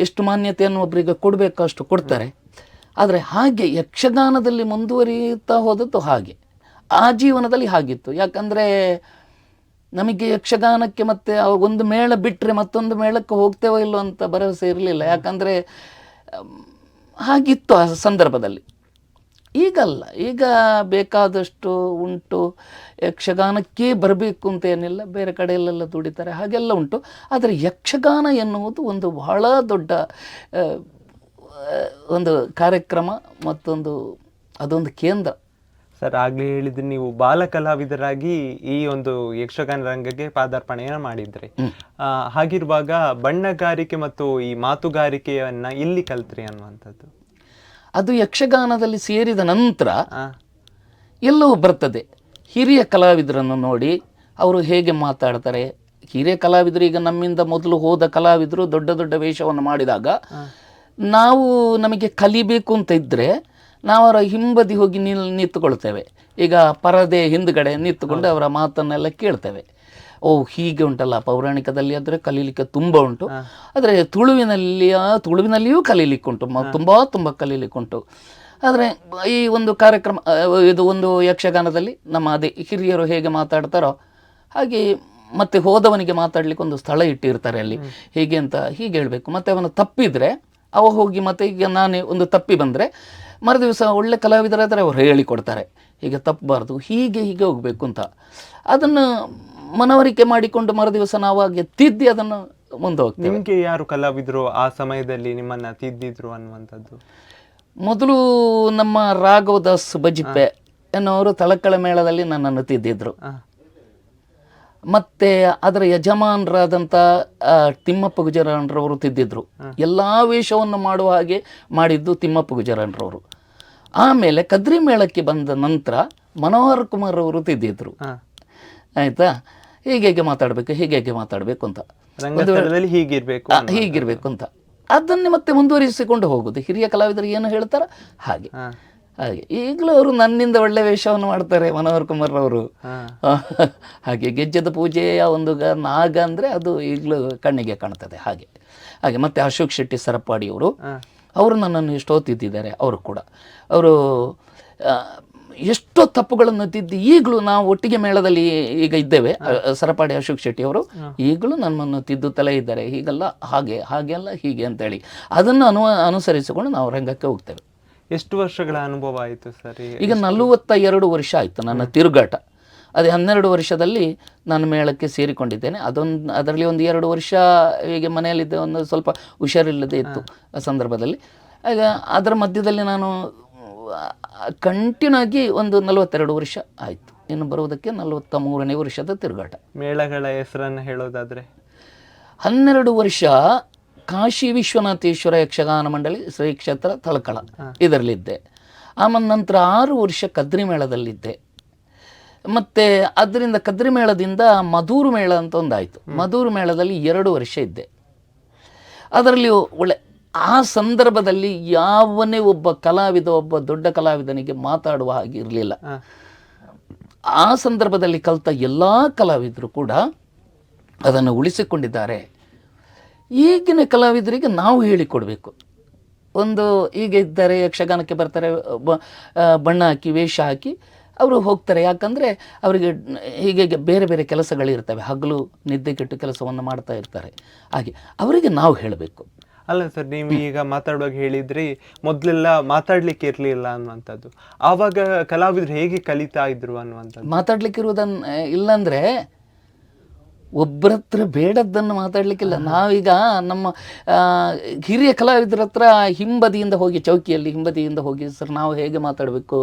ಎಷ್ಟು ಮಾನ್ಯತೆಯನ್ನು ಒಬ್ಬರಿಗೆ ಕೊಡಬೇಕು ಅಷ್ಟು ಕೊಡ್ತಾರೆ. ಆದರೆ ಹಾಗೆ ಯಕ್ಷಗಾನದಲ್ಲಿ ಮುಂದುವರಿಯುತ್ತಾ ಹೋದದ್ದು ಹಾಗೆ. ಆ ಜೀವನದಲ್ಲಿ ಹಾಗಿತ್ತು. ಯಾಕಂದರೆ ನಮಗೆ ಯಕ್ಷಗಾನಕ್ಕೆ ಮತ್ತೆ ಒಂದು ಮೇಳ ಬಿಟ್ಟರೆ ಮತ್ತೊಂದು ಮೇಳಕ್ಕೆ ಹೋಗ್ತೇವೋ ಇಲ್ಲೋ ಅಂತ ಭರವಸೆ ಇರಲಿಲ್ಲ. ಯಾಕಂದರೆ, ಹಾಗಿತ್ತು ಆ ಸಂದರ್ಭದಲ್ಲಿ. ಈಗಲ್ಲ. ಈಗ ಬೇಕಾದಷ್ಟು ಉಂಟು ಯಕ್ಷಗಾನಕ್ಕೆ ಬರಬೇಕು ಅಂತ ಏನಿಲ್ಲ ಬೇರೆ ಕಡೆಯಲ್ಲೆಲ್ಲ ದುಡಿತಾರೆ ಹಾಗೆಲ್ಲ ಉಂಟು. ಆದರೆ ಯಕ್ಷಗಾನ ಎನ್ನುವುದು ಒಂದು ಬಹಳ ದೊಡ್ಡ ಒಂದು ಕಾರ್ಯಕ್ರಮ ಮತ್ತೊಂದು ಅದೊಂದು ಕೇಂದ್ರ. ಸರ್ ಆಗಲೇ ಹೇಳಿದ್ರೆ ನೀವು ಬಾಲ ಕಲಾವಿದರಾಗಿ ಈ ಒಂದು ಯಕ್ಷಗಾನ ರಂಗಕ್ಕೆ ಪಾದಾರ್ಪಣೆಯನ್ನು ಮಾಡಿದ್ರಿ. ಹಾಗಿರುವಾಗ ಬಣ್ಣಗಾರಿಕೆ ಮತ್ತು ಈ ಮಾತುಗಾರಿಕೆಯನ್ನ ಇಲ್ಲಿ ಕಲ್ತ್ರಿ ಅನ್ನುವಂಥದ್ದು. ಅದು ಯಕ್ಷಗಾನದಲ್ಲಿ ಸೇರಿದ ನಂತರ ಎಲ್ಲವೂ ಬರ್ತದೆ. ಹಿರಿಯ ಕಲಾವಿದರನ್ನು ನೋಡಿ ಅವರು ಹೇಗೆ ಮಾತಾಡ್ತಾರೆ. ಹಿರಿಯ ಕಲಾವಿದರು ಈಗ ನಮ್ಮಿಂದ ಮೊದಲು ಹೋದ ಕಲಾವಿದರು ದೊಡ್ಡ ದೊಡ್ಡ ವೇಷವನ್ನು ಮಾಡಿದಾಗ ನಾವು ನಮಗೆ ಕಲಿಬೇಕು ಅಂತ ಇದ್ದರೆ ನಾವು ಅವರ ಹಿಂಬದಿ ಹೋಗಿ ನಿಲ್ ನಿಂತುಕೊಳ್ತೇವೆ. ಈಗ ಪರದೆ ಹಿಂದ್ಗಡೆ ನಿಂತುಕೊಂಡು ಅವರ ಮಾತನ್ನೆಲ್ಲ ಕೇಳ್ತೇವೆ. ಓ ಹೀಗೆ ಉಂಟಲ್ಲ ಪೌರಾಣಿಕದಲ್ಲಿ ಆದರೆ ಕಲೀಲಿಕ್ಕೆ ತುಂಬ ಉಂಟು. ಆದರೆ ತುಳುವಿನಲ್ಲಿಯ ತುಳುವಿನಲ್ಲಿಯೂ ಕಲೀಲಿಕ್ಕುಂಟು ತುಂಬ ತುಂಬ ಕಲೀಲಿಕ್ಕುಂಟು ಆದರೆ ಈ ಒಂದು ಕಾರ್ಯಕ್ರಮ ಇದು ಒಂದು ಯಕ್ಷಗಾನದಲ್ಲಿ ನಮ್ಮ ಅದೇ ಹಿರಿಯರು ಹೇಗೆ ಮಾತಾಡ್ತಾರೋ ಹಾಗೆ ಮತ್ತೆ ಹೋದವನಿಗೆ ಮಾತಾಡ್ಲಿಕ್ಕೆ ಒಂದು ಸ್ಥಳ ಇಟ್ಟಿರ್ತಾರೆ ಅಲ್ಲಿ. ಹೀಗೆ ಅಂತ ಹೀಗೆ ಹೇಳಬೇಕು. ಮತ್ತೆ ಅವನು ತಪ್ಪಿದ್ರೆ ಅವ ಹೋಗಿ ಮತ್ತೆ ಈಗ ನಾನೇ ಒಂದು ತಪ್ಪಿ ಬಂದರೆ ಮರುದಿವಸ ಒಳ್ಳೆ ಕಲಾವಿದರಾದರೆ ಅವರು ಹೇಳಿಕೊಡ್ತಾರೆ. ಹೀಗೆ ತಪ್ಪಬಾರ್ದು ಹೀಗೆ ಹೀಗೆ ಹೋಗಬೇಕು ಅಂತ. ಅದನ್ನು ಮನವರಿಕೆ ಮಾಡಿಕೊಂಡು ಮರುದಿವಸ ನಾವು ಹಾಗೆ ತಿದ್ದಿ ಅದನ್ನು ಮುಂದೆ ಹೋಗ್ತೀವಿ ನಿಮಗೆ ಯಾರು ಕಲಾವಿದರು ಆ ಸಮಯದಲ್ಲಿ ನಿಮ್ಮನ್ನ ತಿದ್ದಿದ್ರು ಅನ್ನುವಂಥದ್ದು? ಮೊದಲು ನಮ್ಮ ರಾಘವದಾಸ್ ಬಜಿಪ್ಪೆ ಎನ್ನುವರು ತಳಕಳ ಮೇಳದಲ್ಲಿ ನನ್ನನ್ನು ತಿದ್ದಿದ್ರು. ಮತ್ತೆ ಅದರ ಯಜಮಾನರಾದಂಥ ತಿಮ್ಮಪ್ಪ ಗುಜರಾಣರವರು ತಿದ್ದಿದ್ರು. ಎಲ್ಲ ವೇಷವನ್ನು ಮಾಡುವ ಹಾಗೆ ಮಾಡಿದ್ದು ತಿಮ್ಮಪ್ಪ ಗುಜರಾಣರವರು ಆಮೇಲೆ ಕದ್ರಿ ಮೇಳಕ್ಕೆ ಬಂದ ನಂತರ ಮನೋಹರ್ ಕುಮಾರ್ ಅವರು ತಿದ್ದಿದ್ರು. ಆಯ್ತಾ? ಹೀಗೆ ಹೇಗೆ ಮಾತಾಡಬೇಕು ಹೀಗೆ ಹೇಗೆ ಮಾತಾಡಬೇಕು ಅಂತ. ಹೀಗಿರಬೇಕು ಹೀಗಿರಬೇಕು ಅಂತ. ಅದನ್ನೇ ಮತ್ತೆ ಮುಂದುವರಿಸಿಕೊಂಡು ಹೋಗುದು ಹಿರಿಯ ಕಲಾವಿದರು ಏನು ಹೇಳ್ತಾರ ಹಾಗೆ. ಹಾಗೆ. ಈಗಲೂ ಅವರು ನನ್ನಿಂದ ಒಳ್ಳೆ ವೇಷವನ್ನು ಮಾಡ್ತಾರೆ ಮನೋಹರ್ ಕುಮಾರ್ ಅವರು ಹಾಗೆ ಗೆಜ್ಜದ ಪೂಜೆಯ ಒಂದು ಗ- ನಾಗ ಅಂದರೆ ಅದು ಈಗಲೂ ಕಣ್ಣಿಗೆ ಕಾಣ್ತದೆ ಹಾಗೆ. ಹಾಗೆ ಮತ್ತೆ ಅಶೋಕ್ ಶೆಟ್ಟಿ ಸರಪಾಡಿಯವರು. ಅವರು ನನ್ನನ್ನು ಎಷ್ಟೋ ತಿದ್ದಿದ್ದಾರೆ ಅವರು ಕೂಡ. ಅವರು ಎಷ್ಟೋ ತಪ್ಪುಗಳನ್ನು ತಿದ್ದಿ ಈಗಲೂ ನಾವು ಒಟ್ಟಿಗೆ ಮೇಳದಲ್ಲಿ ಈಗ ಇದ್ದೇವೆ. ಸರಪಾಡಿ ಅಶೋಕ್ ಶೆಟ್ಟಿ ಅವರು ಈಗಲೂ ನಮ್ಮನ್ನು ತಿದ್ದುತ್ತಲೇ ಇದ್ದಾರೆ. ಹೀಗಲ್ಲ ಹಾಗೆ ಹಾಗೆಲ್ಲ ಹೀಗೆ ಅಂತೇಳಿ ಅದನ್ನು ಅನು ಅನುಸರಿಸಿಕೊಂಡು ನಾವು ರಂಗಕ್ಕೆ ಹೋಗ್ತೇವೆ. ಎಷ್ಟು ವರ್ಷಗಳ ಅನುಭವ ಆಯಿತು ಸರ್ ಈಗ ನಲವತ್ತ ಎರಡು ವರ್ಷ ಆಯಿತು ನನ್ನ ತಿರುಗಾಟ. ಅದೇ ಹನ್ನೆರಡು ವರ್ಷದಲ್ಲಿ ನಾನು ಮೇಳಕ್ಕೆ ಸೇರಿಕೊಂಡಿದ್ದೇನೆ. ಅದೊಂದು ಅದರಲ್ಲಿ ಒಂದು ಎರಡು ವರ್ಷ ಹೀಗೆ ಮನೆಯಲ್ಲಿದ್ದೆ ಒಂದು ಸ್ವಲ್ಪ ಹುಷಾರಿಲ್ಲದೆ ಇತ್ತು ಆ ಸಂದರ್ಭದಲ್ಲಿ. ಆಗ ಅದರ ಮಧ್ಯದಲ್ಲಿ ನಾನು ಕಂಟಿನ್ಯೂ ಆಗಿ ಒಂದು ನಲವತ್ತೆರಡು ವರ್ಷ ಆಯಿತು. ಇನ್ನು ಬರುವುದಕ್ಕೆ ನಲವತ್ತ ಮೂರನೇ ವರ್ಷದ ತಿರುಗಾಟ. ಮೇಳಗಳ ಹೆಸರನ್ನು ಹೇಳೋದಾದ್ರೆ? ಹನ್ನೆರಡು ವರ್ಷ ಕಾಶಿ ವಿಶ್ವನಾಥೇಶ್ವರ ಯಕ್ಷಗಾನ ಮಂಡಳಿ ಶ್ರೀ ಕ್ಷೇತ್ರ ತಳಕಳ ಇದರಲ್ಲಿದ್ದೆ. ಆಮೇಲೆ ನಂತರ ಆರು ವರ್ಷ ಕದ್ರಿ ಮೇಳದಲ್ಲಿದ್ದೆ. ಮತ್ತು ಅದರಿಂದ ಕದ್ರಿ ಮೇಳದಿಂದ ಮಧೂರು ಮೇಳ ಅಂತ ಒಂದಾಯಿತು. ಮಧೂರು ಮೇಳದಲ್ಲಿ ಎರಡು ವರ್ಷ ಇದ್ದೆ. ಅದರಲ್ಲಿ ಒಳ್ಳೆ ಆ ಸಂದರ್ಭದಲ್ಲಿ ಯಾವನೇ ಒಬ್ಬ ಕಲಾವಿದ ಒಬ್ಬ ದೊಡ್ಡ ಕಲಾವಿದನಿಗೆ ಮಾತಾಡುವ ಹಾಗೆ ಇರಲಿಲ್ಲ. ಆ, ಸಂದರ್ಭದಲ್ಲಿ ಕಲಿತ ಎಲ್ಲ ಕಲಾವಿದರು ಕೂಡ ಅದನ್ನು ಉಳಿಸಿಕೊಂಡಿದ್ದಾರೆ. ಈಗಿನ ಕಲಾವಿದರಿಗೆ ನಾವು ಹೇಳಿಕೊಡಬೇಕು. ಒಂದು ಈಗ ಇದ್ದಾರೆ ಯಕ್ಷಗಾನಕ್ಕೆ ಬರ್ತಾರೆ ಬಣ್ಣ ಹಾಕಿ ವೇಷ ಹಾಕಿ ಅವರು ಹೋಗ್ತಾರೆ. ಯಾಕಂದರೆ ಅವರಿಗೆ ಹೀಗೆ ಬೇರೆ ಬೇರೆ ಕೆಲಸಗಳಿರ್ತವೆ. ಹಗಲು ನಿದ್ದೆಗೆಟ್ಟು ಕೆಲಸವನ್ನು ಮಾಡ್ತಾ ಇರ್ತಾರೆ. ಹಾಗೆ ಅವರಿಗೆ ನಾವು ಹೇಳಬೇಕು. ಅಲ್ಲ ಸರ್ ನೀವು ಈಗ ಮಾತಾಡುವಾಗ ಹೇಳಿದ್ರಿ ಮೊದಲೆಲ್ಲ ಮಾತಾಡ್ಲಿಕ್ಕೆ ಇರ್ಲಿಲ್ಲ ಅನ್ನುವಂಥದ್ದು. ಆವಾಗ ಕಲಾವಿದರು ಹೇಗೆ ಕಲಿತಾ ಇದ್ರು ಅನ್ನುವಂಥದ್ದು? ಮಾತಾಡ್ಲಿಕ್ಕಿರುವುದನ್ನು ಇಲ್ಲಾಂದರೆ ಒಬ್ಬರ ಹತ್ರ ಬೇಡದ್ದನ್ನು ಮಾತಾಡಲಿಕ್ಕಿಲ್ಲ. ನಾವೀಗ ನಮ್ಮ ಹಿರಿಯ ಕಲಾವಿದರ ಹತ್ರ ಹಿಂಬದಿಯಿಂದ ಹೋಗಿ ಚೌಕಿಯಲ್ಲಿ ಹಿಂಬದಿಯಿಂದ ಹೋಗಿ ಸರ್ ನಾವು ಹೇಗೆ ಮಾತಾಡಬೇಕು?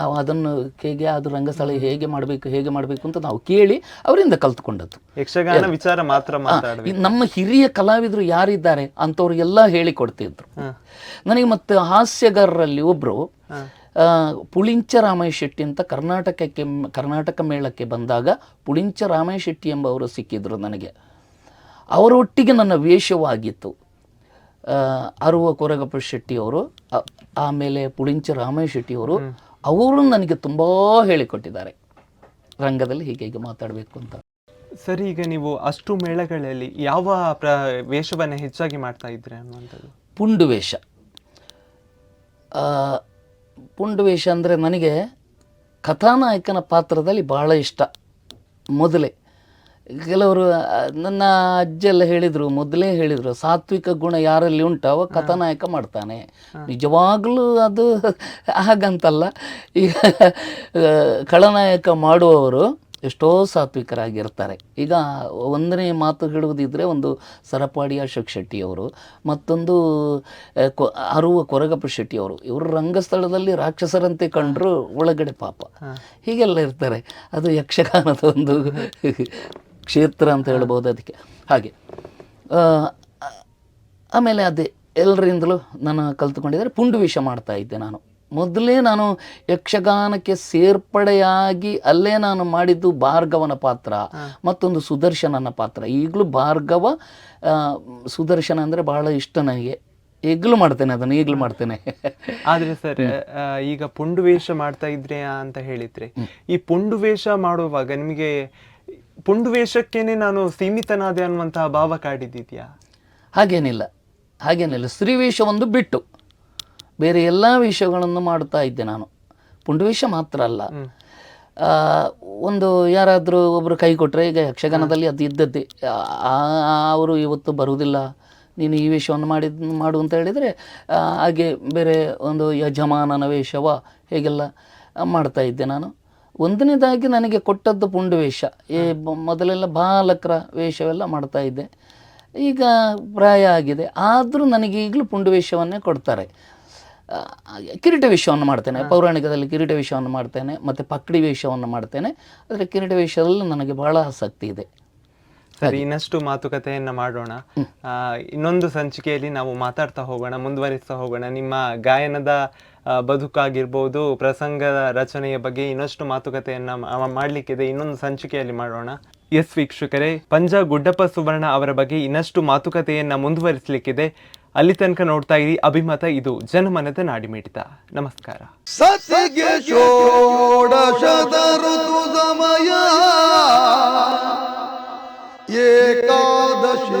ನಾವು ಅದನ್ನು ಹೇಗೆ ಅದು ರಂಗಸ್ಥಳ ಹೇಗೆ ಮಾಡಬೇಕು ಹೇಗೆ ಮಾಡಬೇಕು ಅಂತ ನಾವು ಕೇಳಿ ಅವರಿಂದ ಕಲ್ತ್ಕೊಂಡದ್ದು. ಯಕ್ಷಗಾನ ವಿಚಾರ ಮಾತ್ರ ನಮ್ಮ ಹಿರಿಯ ಕಲಾವಿದರು ಯಾರಿದ್ದಾರೆ ಅಂಥವ್ರಿಗೆಲ್ಲ ಹೇಳಿಕೊಡ್ತಿದ್ರು. ನನಗೆ ಮತ್ತೆ ಹಾಸ್ಯಗಾರರಲ್ಲಿ ಒಬ್ಬರು ಪುಳಿಂಚ ರಾಮಯ್ಯ ಶೆಟ್ಟಿ ಅಂತ ಕರ್ನಾಟಕಕ್ಕೆ ಕರ್ನಾಟಕ ಮೇಳಕ್ಕೆ ಬಂದಾಗ ಪುಳಿಂಚ ರಾಮಯ್ಯ ಶೆಟ್ಟಿ ಎಂಬವರು ಸಿಕ್ಕಿದ್ರು ನನಗೆ. ಅವರೊಟ್ಟಿಗೆ ನನ್ನ ವೇಷವಾಗಿತ್ತು. ಅರುವ ಕೊರಗಪ್ಪ ಶೆಟ್ಟಿಯವರು ಆಮೇಲೆ ಪುಳಿಂಚ ರಾಮಯ್ಯ ಶೆಟ್ಟಿಯವರು ಅವರು ನನಗೆ ತುಂಬ ಹೇಳಿಕೊಟ್ಟಿದ್ದಾರೆ. ರಂಗದಲ್ಲಿ ಹೀಗೆ ಹೀಗೆ ಮಾತಾಡಬೇಕು ಅಂತ. ಸರಿ ಈಗ ನೀವು ಅಷ್ಟು ಮೇಳಗಳಲ್ಲಿ ಯಾವ ಪ್ರ ವೇಷವನ್ನು ಹೆಚ್ಚಾಗಿ ಮಾಡ್ತಾ ಇದ್ರೆ ಅನ್ನುವಂಥದ್ದು? ಪುಂಡು ವೇಷ. ಆ, ಪುಂಡು ಅಂದರೆ ನನಗೆ ಕಥಾನಾಯಕನ ಪಾತ್ರದಲ್ಲಿ ಭಾಳ ಇಷ್ಟ ಮೊದಲೇ. ಕೆಲವರು ನನ್ನ ಅಜ್ಜೆಲ್ಲ ಹೇಳಿದರು ಮೊದಲೇ ಹೇಳಿದರು ಸಾತ್ವಿಕ ಗುಣ ಯಾರಲ್ಲಿ ಉಂಟು ಅವ ಕಥಾನಾಯಕ ಮಾಡ್ತಾನೆ. ನಿಜವಾಗಲೂ ಅದು ಹಾಗಂತಲ್ಲ. ಈಗ ಖಳನಾಯಕ ಮಾಡುವವರು ಎಷ್ಟೋ ಸಾತ್ವಿಕರಾಗಿರ್ತಾರೆ. ಈಗ ಒಂದನೇ ಮಾತು ಹೇಳುವುದಿದ್ರೆ ಒಂದು ಸರಪಾಡಿಯ ಅಶೋಕ್ ಶೆಟ್ಟಿಯವರು ಮತ್ತೊಂದು ಅರುವ ಕೊರಗಪ್ಪ ಶೆಟ್ಟಿಯವರು. ಇವರು ರಂಗಸ್ಥಳದಲ್ಲಿ ರಾಕ್ಷಸರಂತೆ ಕಂಡರು ಒಳಗಡೆ ಪಾಪ. ಹೀಗೆಲ್ಲ ಇರ್ತಾರೆ. ಅದು ಯಕ್ಷಗಾನದ ಒಂದು ಕ್ಷೇತ್ರ ಅಂತ ಹೇಳ್ಬೋದು ಅದಕ್ಕೆ. ಹಾಗೆ ಆಮೇಲೆ ಅದೇ ಎಲ್ಲರಿಂದಲೂ ನಾನು ಕಲ್ತ್ಕೊಂಡಿದ್ದಾರೆ ಪುಂಡು ವಿಷ ಮಾಡ್ತಾ ಇದ್ದೆ ನಾನು. ಮೊದಲೇ ನಾನು ಯಕ್ಷಗಾನಕ್ಕೆ ಸೇರ್ಪಡೆಯಾಗಿ ಅಲ್ಲೇ ನಾನು ಮಾಡಿದ್ದು ಭಾರ್ಗವನ ಪಾತ್ರ ಮತ್ತೊಂದು ಸುದರ್ಶನನ ಪಾತ್ರ. ಈಗಲೂ ಭಾರ್ಗವ ಸುದರ್ಶನ ಅಂದರೆ ಬಹಳ ಇಷ್ಟ ನನಗೆ. ಈಗಲೂ ಮಾಡ್ತೇನೆ ಅದನ್ನು ಈಗಲೂ ಮಾಡ್ತೇನೆ. ಆದ್ರೆ ಸರ್ ಈಗ ಪುಂಡು ವೇಷ ಮಾಡ್ತಾ ಇದ್ರೆ ಅಂತ ಹೇಳಿದ್ರೆ ಈ ಪುಂಡು ವೇಷ ಮಾಡುವಾಗ ನಿಮಗೆ ಪುಂಡು ವೇಷಕ್ಕೇನೆ ನಾನು ಸೀಮಿತನಾದೆ ಅನ್ನುವಂತಹ ಭಾವ ಕಾಡಿದ್ದೀಯಾ? ಹಾಗೇನಿಲ್ಲ. ಹಾಗೇನಿಲ್ಲ. ಸ್ತ್ರೀವೇಷ ಒಂದು ಬಿಟ್ಟು. ಬೇರೆ ಎಲ್ಲ ವಿಷಯಗಳನ್ನು ಮಾಡ್ತಾ ಇದ್ದೆ ನಾನು. ಪುಂಡುವೇಷ ಮಾತ್ರ ಅಲ್ಲ. ಒಂದು ಯಾರಾದರೂ ಒಬ್ಬರು ಕೈ ಕೊಟ್ಟರೆ ಈಗ ಯಕ್ಷಗಾನದಲ್ಲಿ ಅದು ಇದ್ದದ್ದೇ. ಅವರು ಇವತ್ತು ಬರುವುದಿಲ್ಲ. ನೀನು ಈ ವೇಷವನ್ನು ಮಾಡಿ ಮಾಡು ಅಂತ ಹೇಳಿದರೆ ಹಾಗೆ ಬೇರೆ ಒಂದು ಯಜಮಾನನ ವೇಷವ ಹೇಗೆಲ್ಲ ಮಾಡ್ತಾ ಇದ್ದೆ ನಾನು. ಒಂದನೇದಾಗಿ ನನಗೆ ಕೊಟ್ಟದ್ದು ಪುಂಡು ವೇಷ ಈ ಮೊದಲೆಲ್ಲ ಬಾಲಕರ ವೇಷವೆಲ್ಲ ಮಾಡ್ತಾ ಇದ್ದೆ. ಈಗ ಪ್ರಾಯ ಆಗಿದೆ. ಆದರೂ ನನಗೆ ಈಗಲೂ ಪುಂಡು ವೇಷವನ್ನೇ ಕೊಡ್ತಾರೆ. ಕಿರೀಟ ವೇಷವನ್ನು ಮಾಡ್ತೇನೆ. ಪೌರಾಣಿಕದಲ್ಲಿ ಕಿರೀಟ ವೇಷವನ್ನು ಮಾಡ್ತೇನೆ ಮತ್ತು ಪಕ್ಕಡಿ ವೇಷವನ್ನು ಮಾಡ್ತೇನೆ. ಆದರೆ ಕಿರೀಟ ವೇಷದಲ್ಲಿ ನನಗೆ ಬಹಳ ಆಸಕ್ತಿ ಇದೆ. ಸರಿ ಇನ್ನಷ್ಟು ಮಾತುಕತೆಯನ್ನ ಮಾಡೋಣ. ಇನ್ನೊಂದು ಸಂಚಿಕೆಯಲ್ಲಿ ನಾವು ಮಾತಾಡ್ತಾ ಹೋಗೋಣ ಮುಂದುವರಿಸ್ತಾ ಹೋಗೋಣ. ನಿಮ್ಮ ಗಾಯನದ ಬದುಕಾಗಿರ್ಬೋದು ಪ್ರಸಂಗದ ರಚನೆಯ ಬಗ್ಗೆ ಇನ್ನಷ್ಟು ಮಾತುಕತೆಯನ್ನ ಮಾಡ್ಲಿಕ್ಕಿದೆ. ಇನ್ನೊಂದು ಸಂಚಿಕೆಯಲ್ಲಿ ಮಾಡೋಣ. ಎಸ್ ವೀಕ್ಷಕರೇ ಪಂಜ ಗುಡ್ಡಪ್ಪ ಸುವರ್ಣ ಅವರ ಬಗ್ಗೆ ಇನ್ನಷ್ಟು ಮಾತುಕತೆಯನ್ನ ಮುಂದುವರಿಸಲಿಕ್ಕಿದೆ. ಅಲ್ಲಿ ತನಕ ನೋಡ್ತಾ ಇರಿ. ಅಭಿಮತ ಇದು ಜನಮನದ ನಾಡಿಮಿಡಿತ ನಮಸ್ಕಾರ. ಸತಿಗೆ ಷೋಡಶದ ಋತು ಸಮಯ. ಏಕಾದಶಿ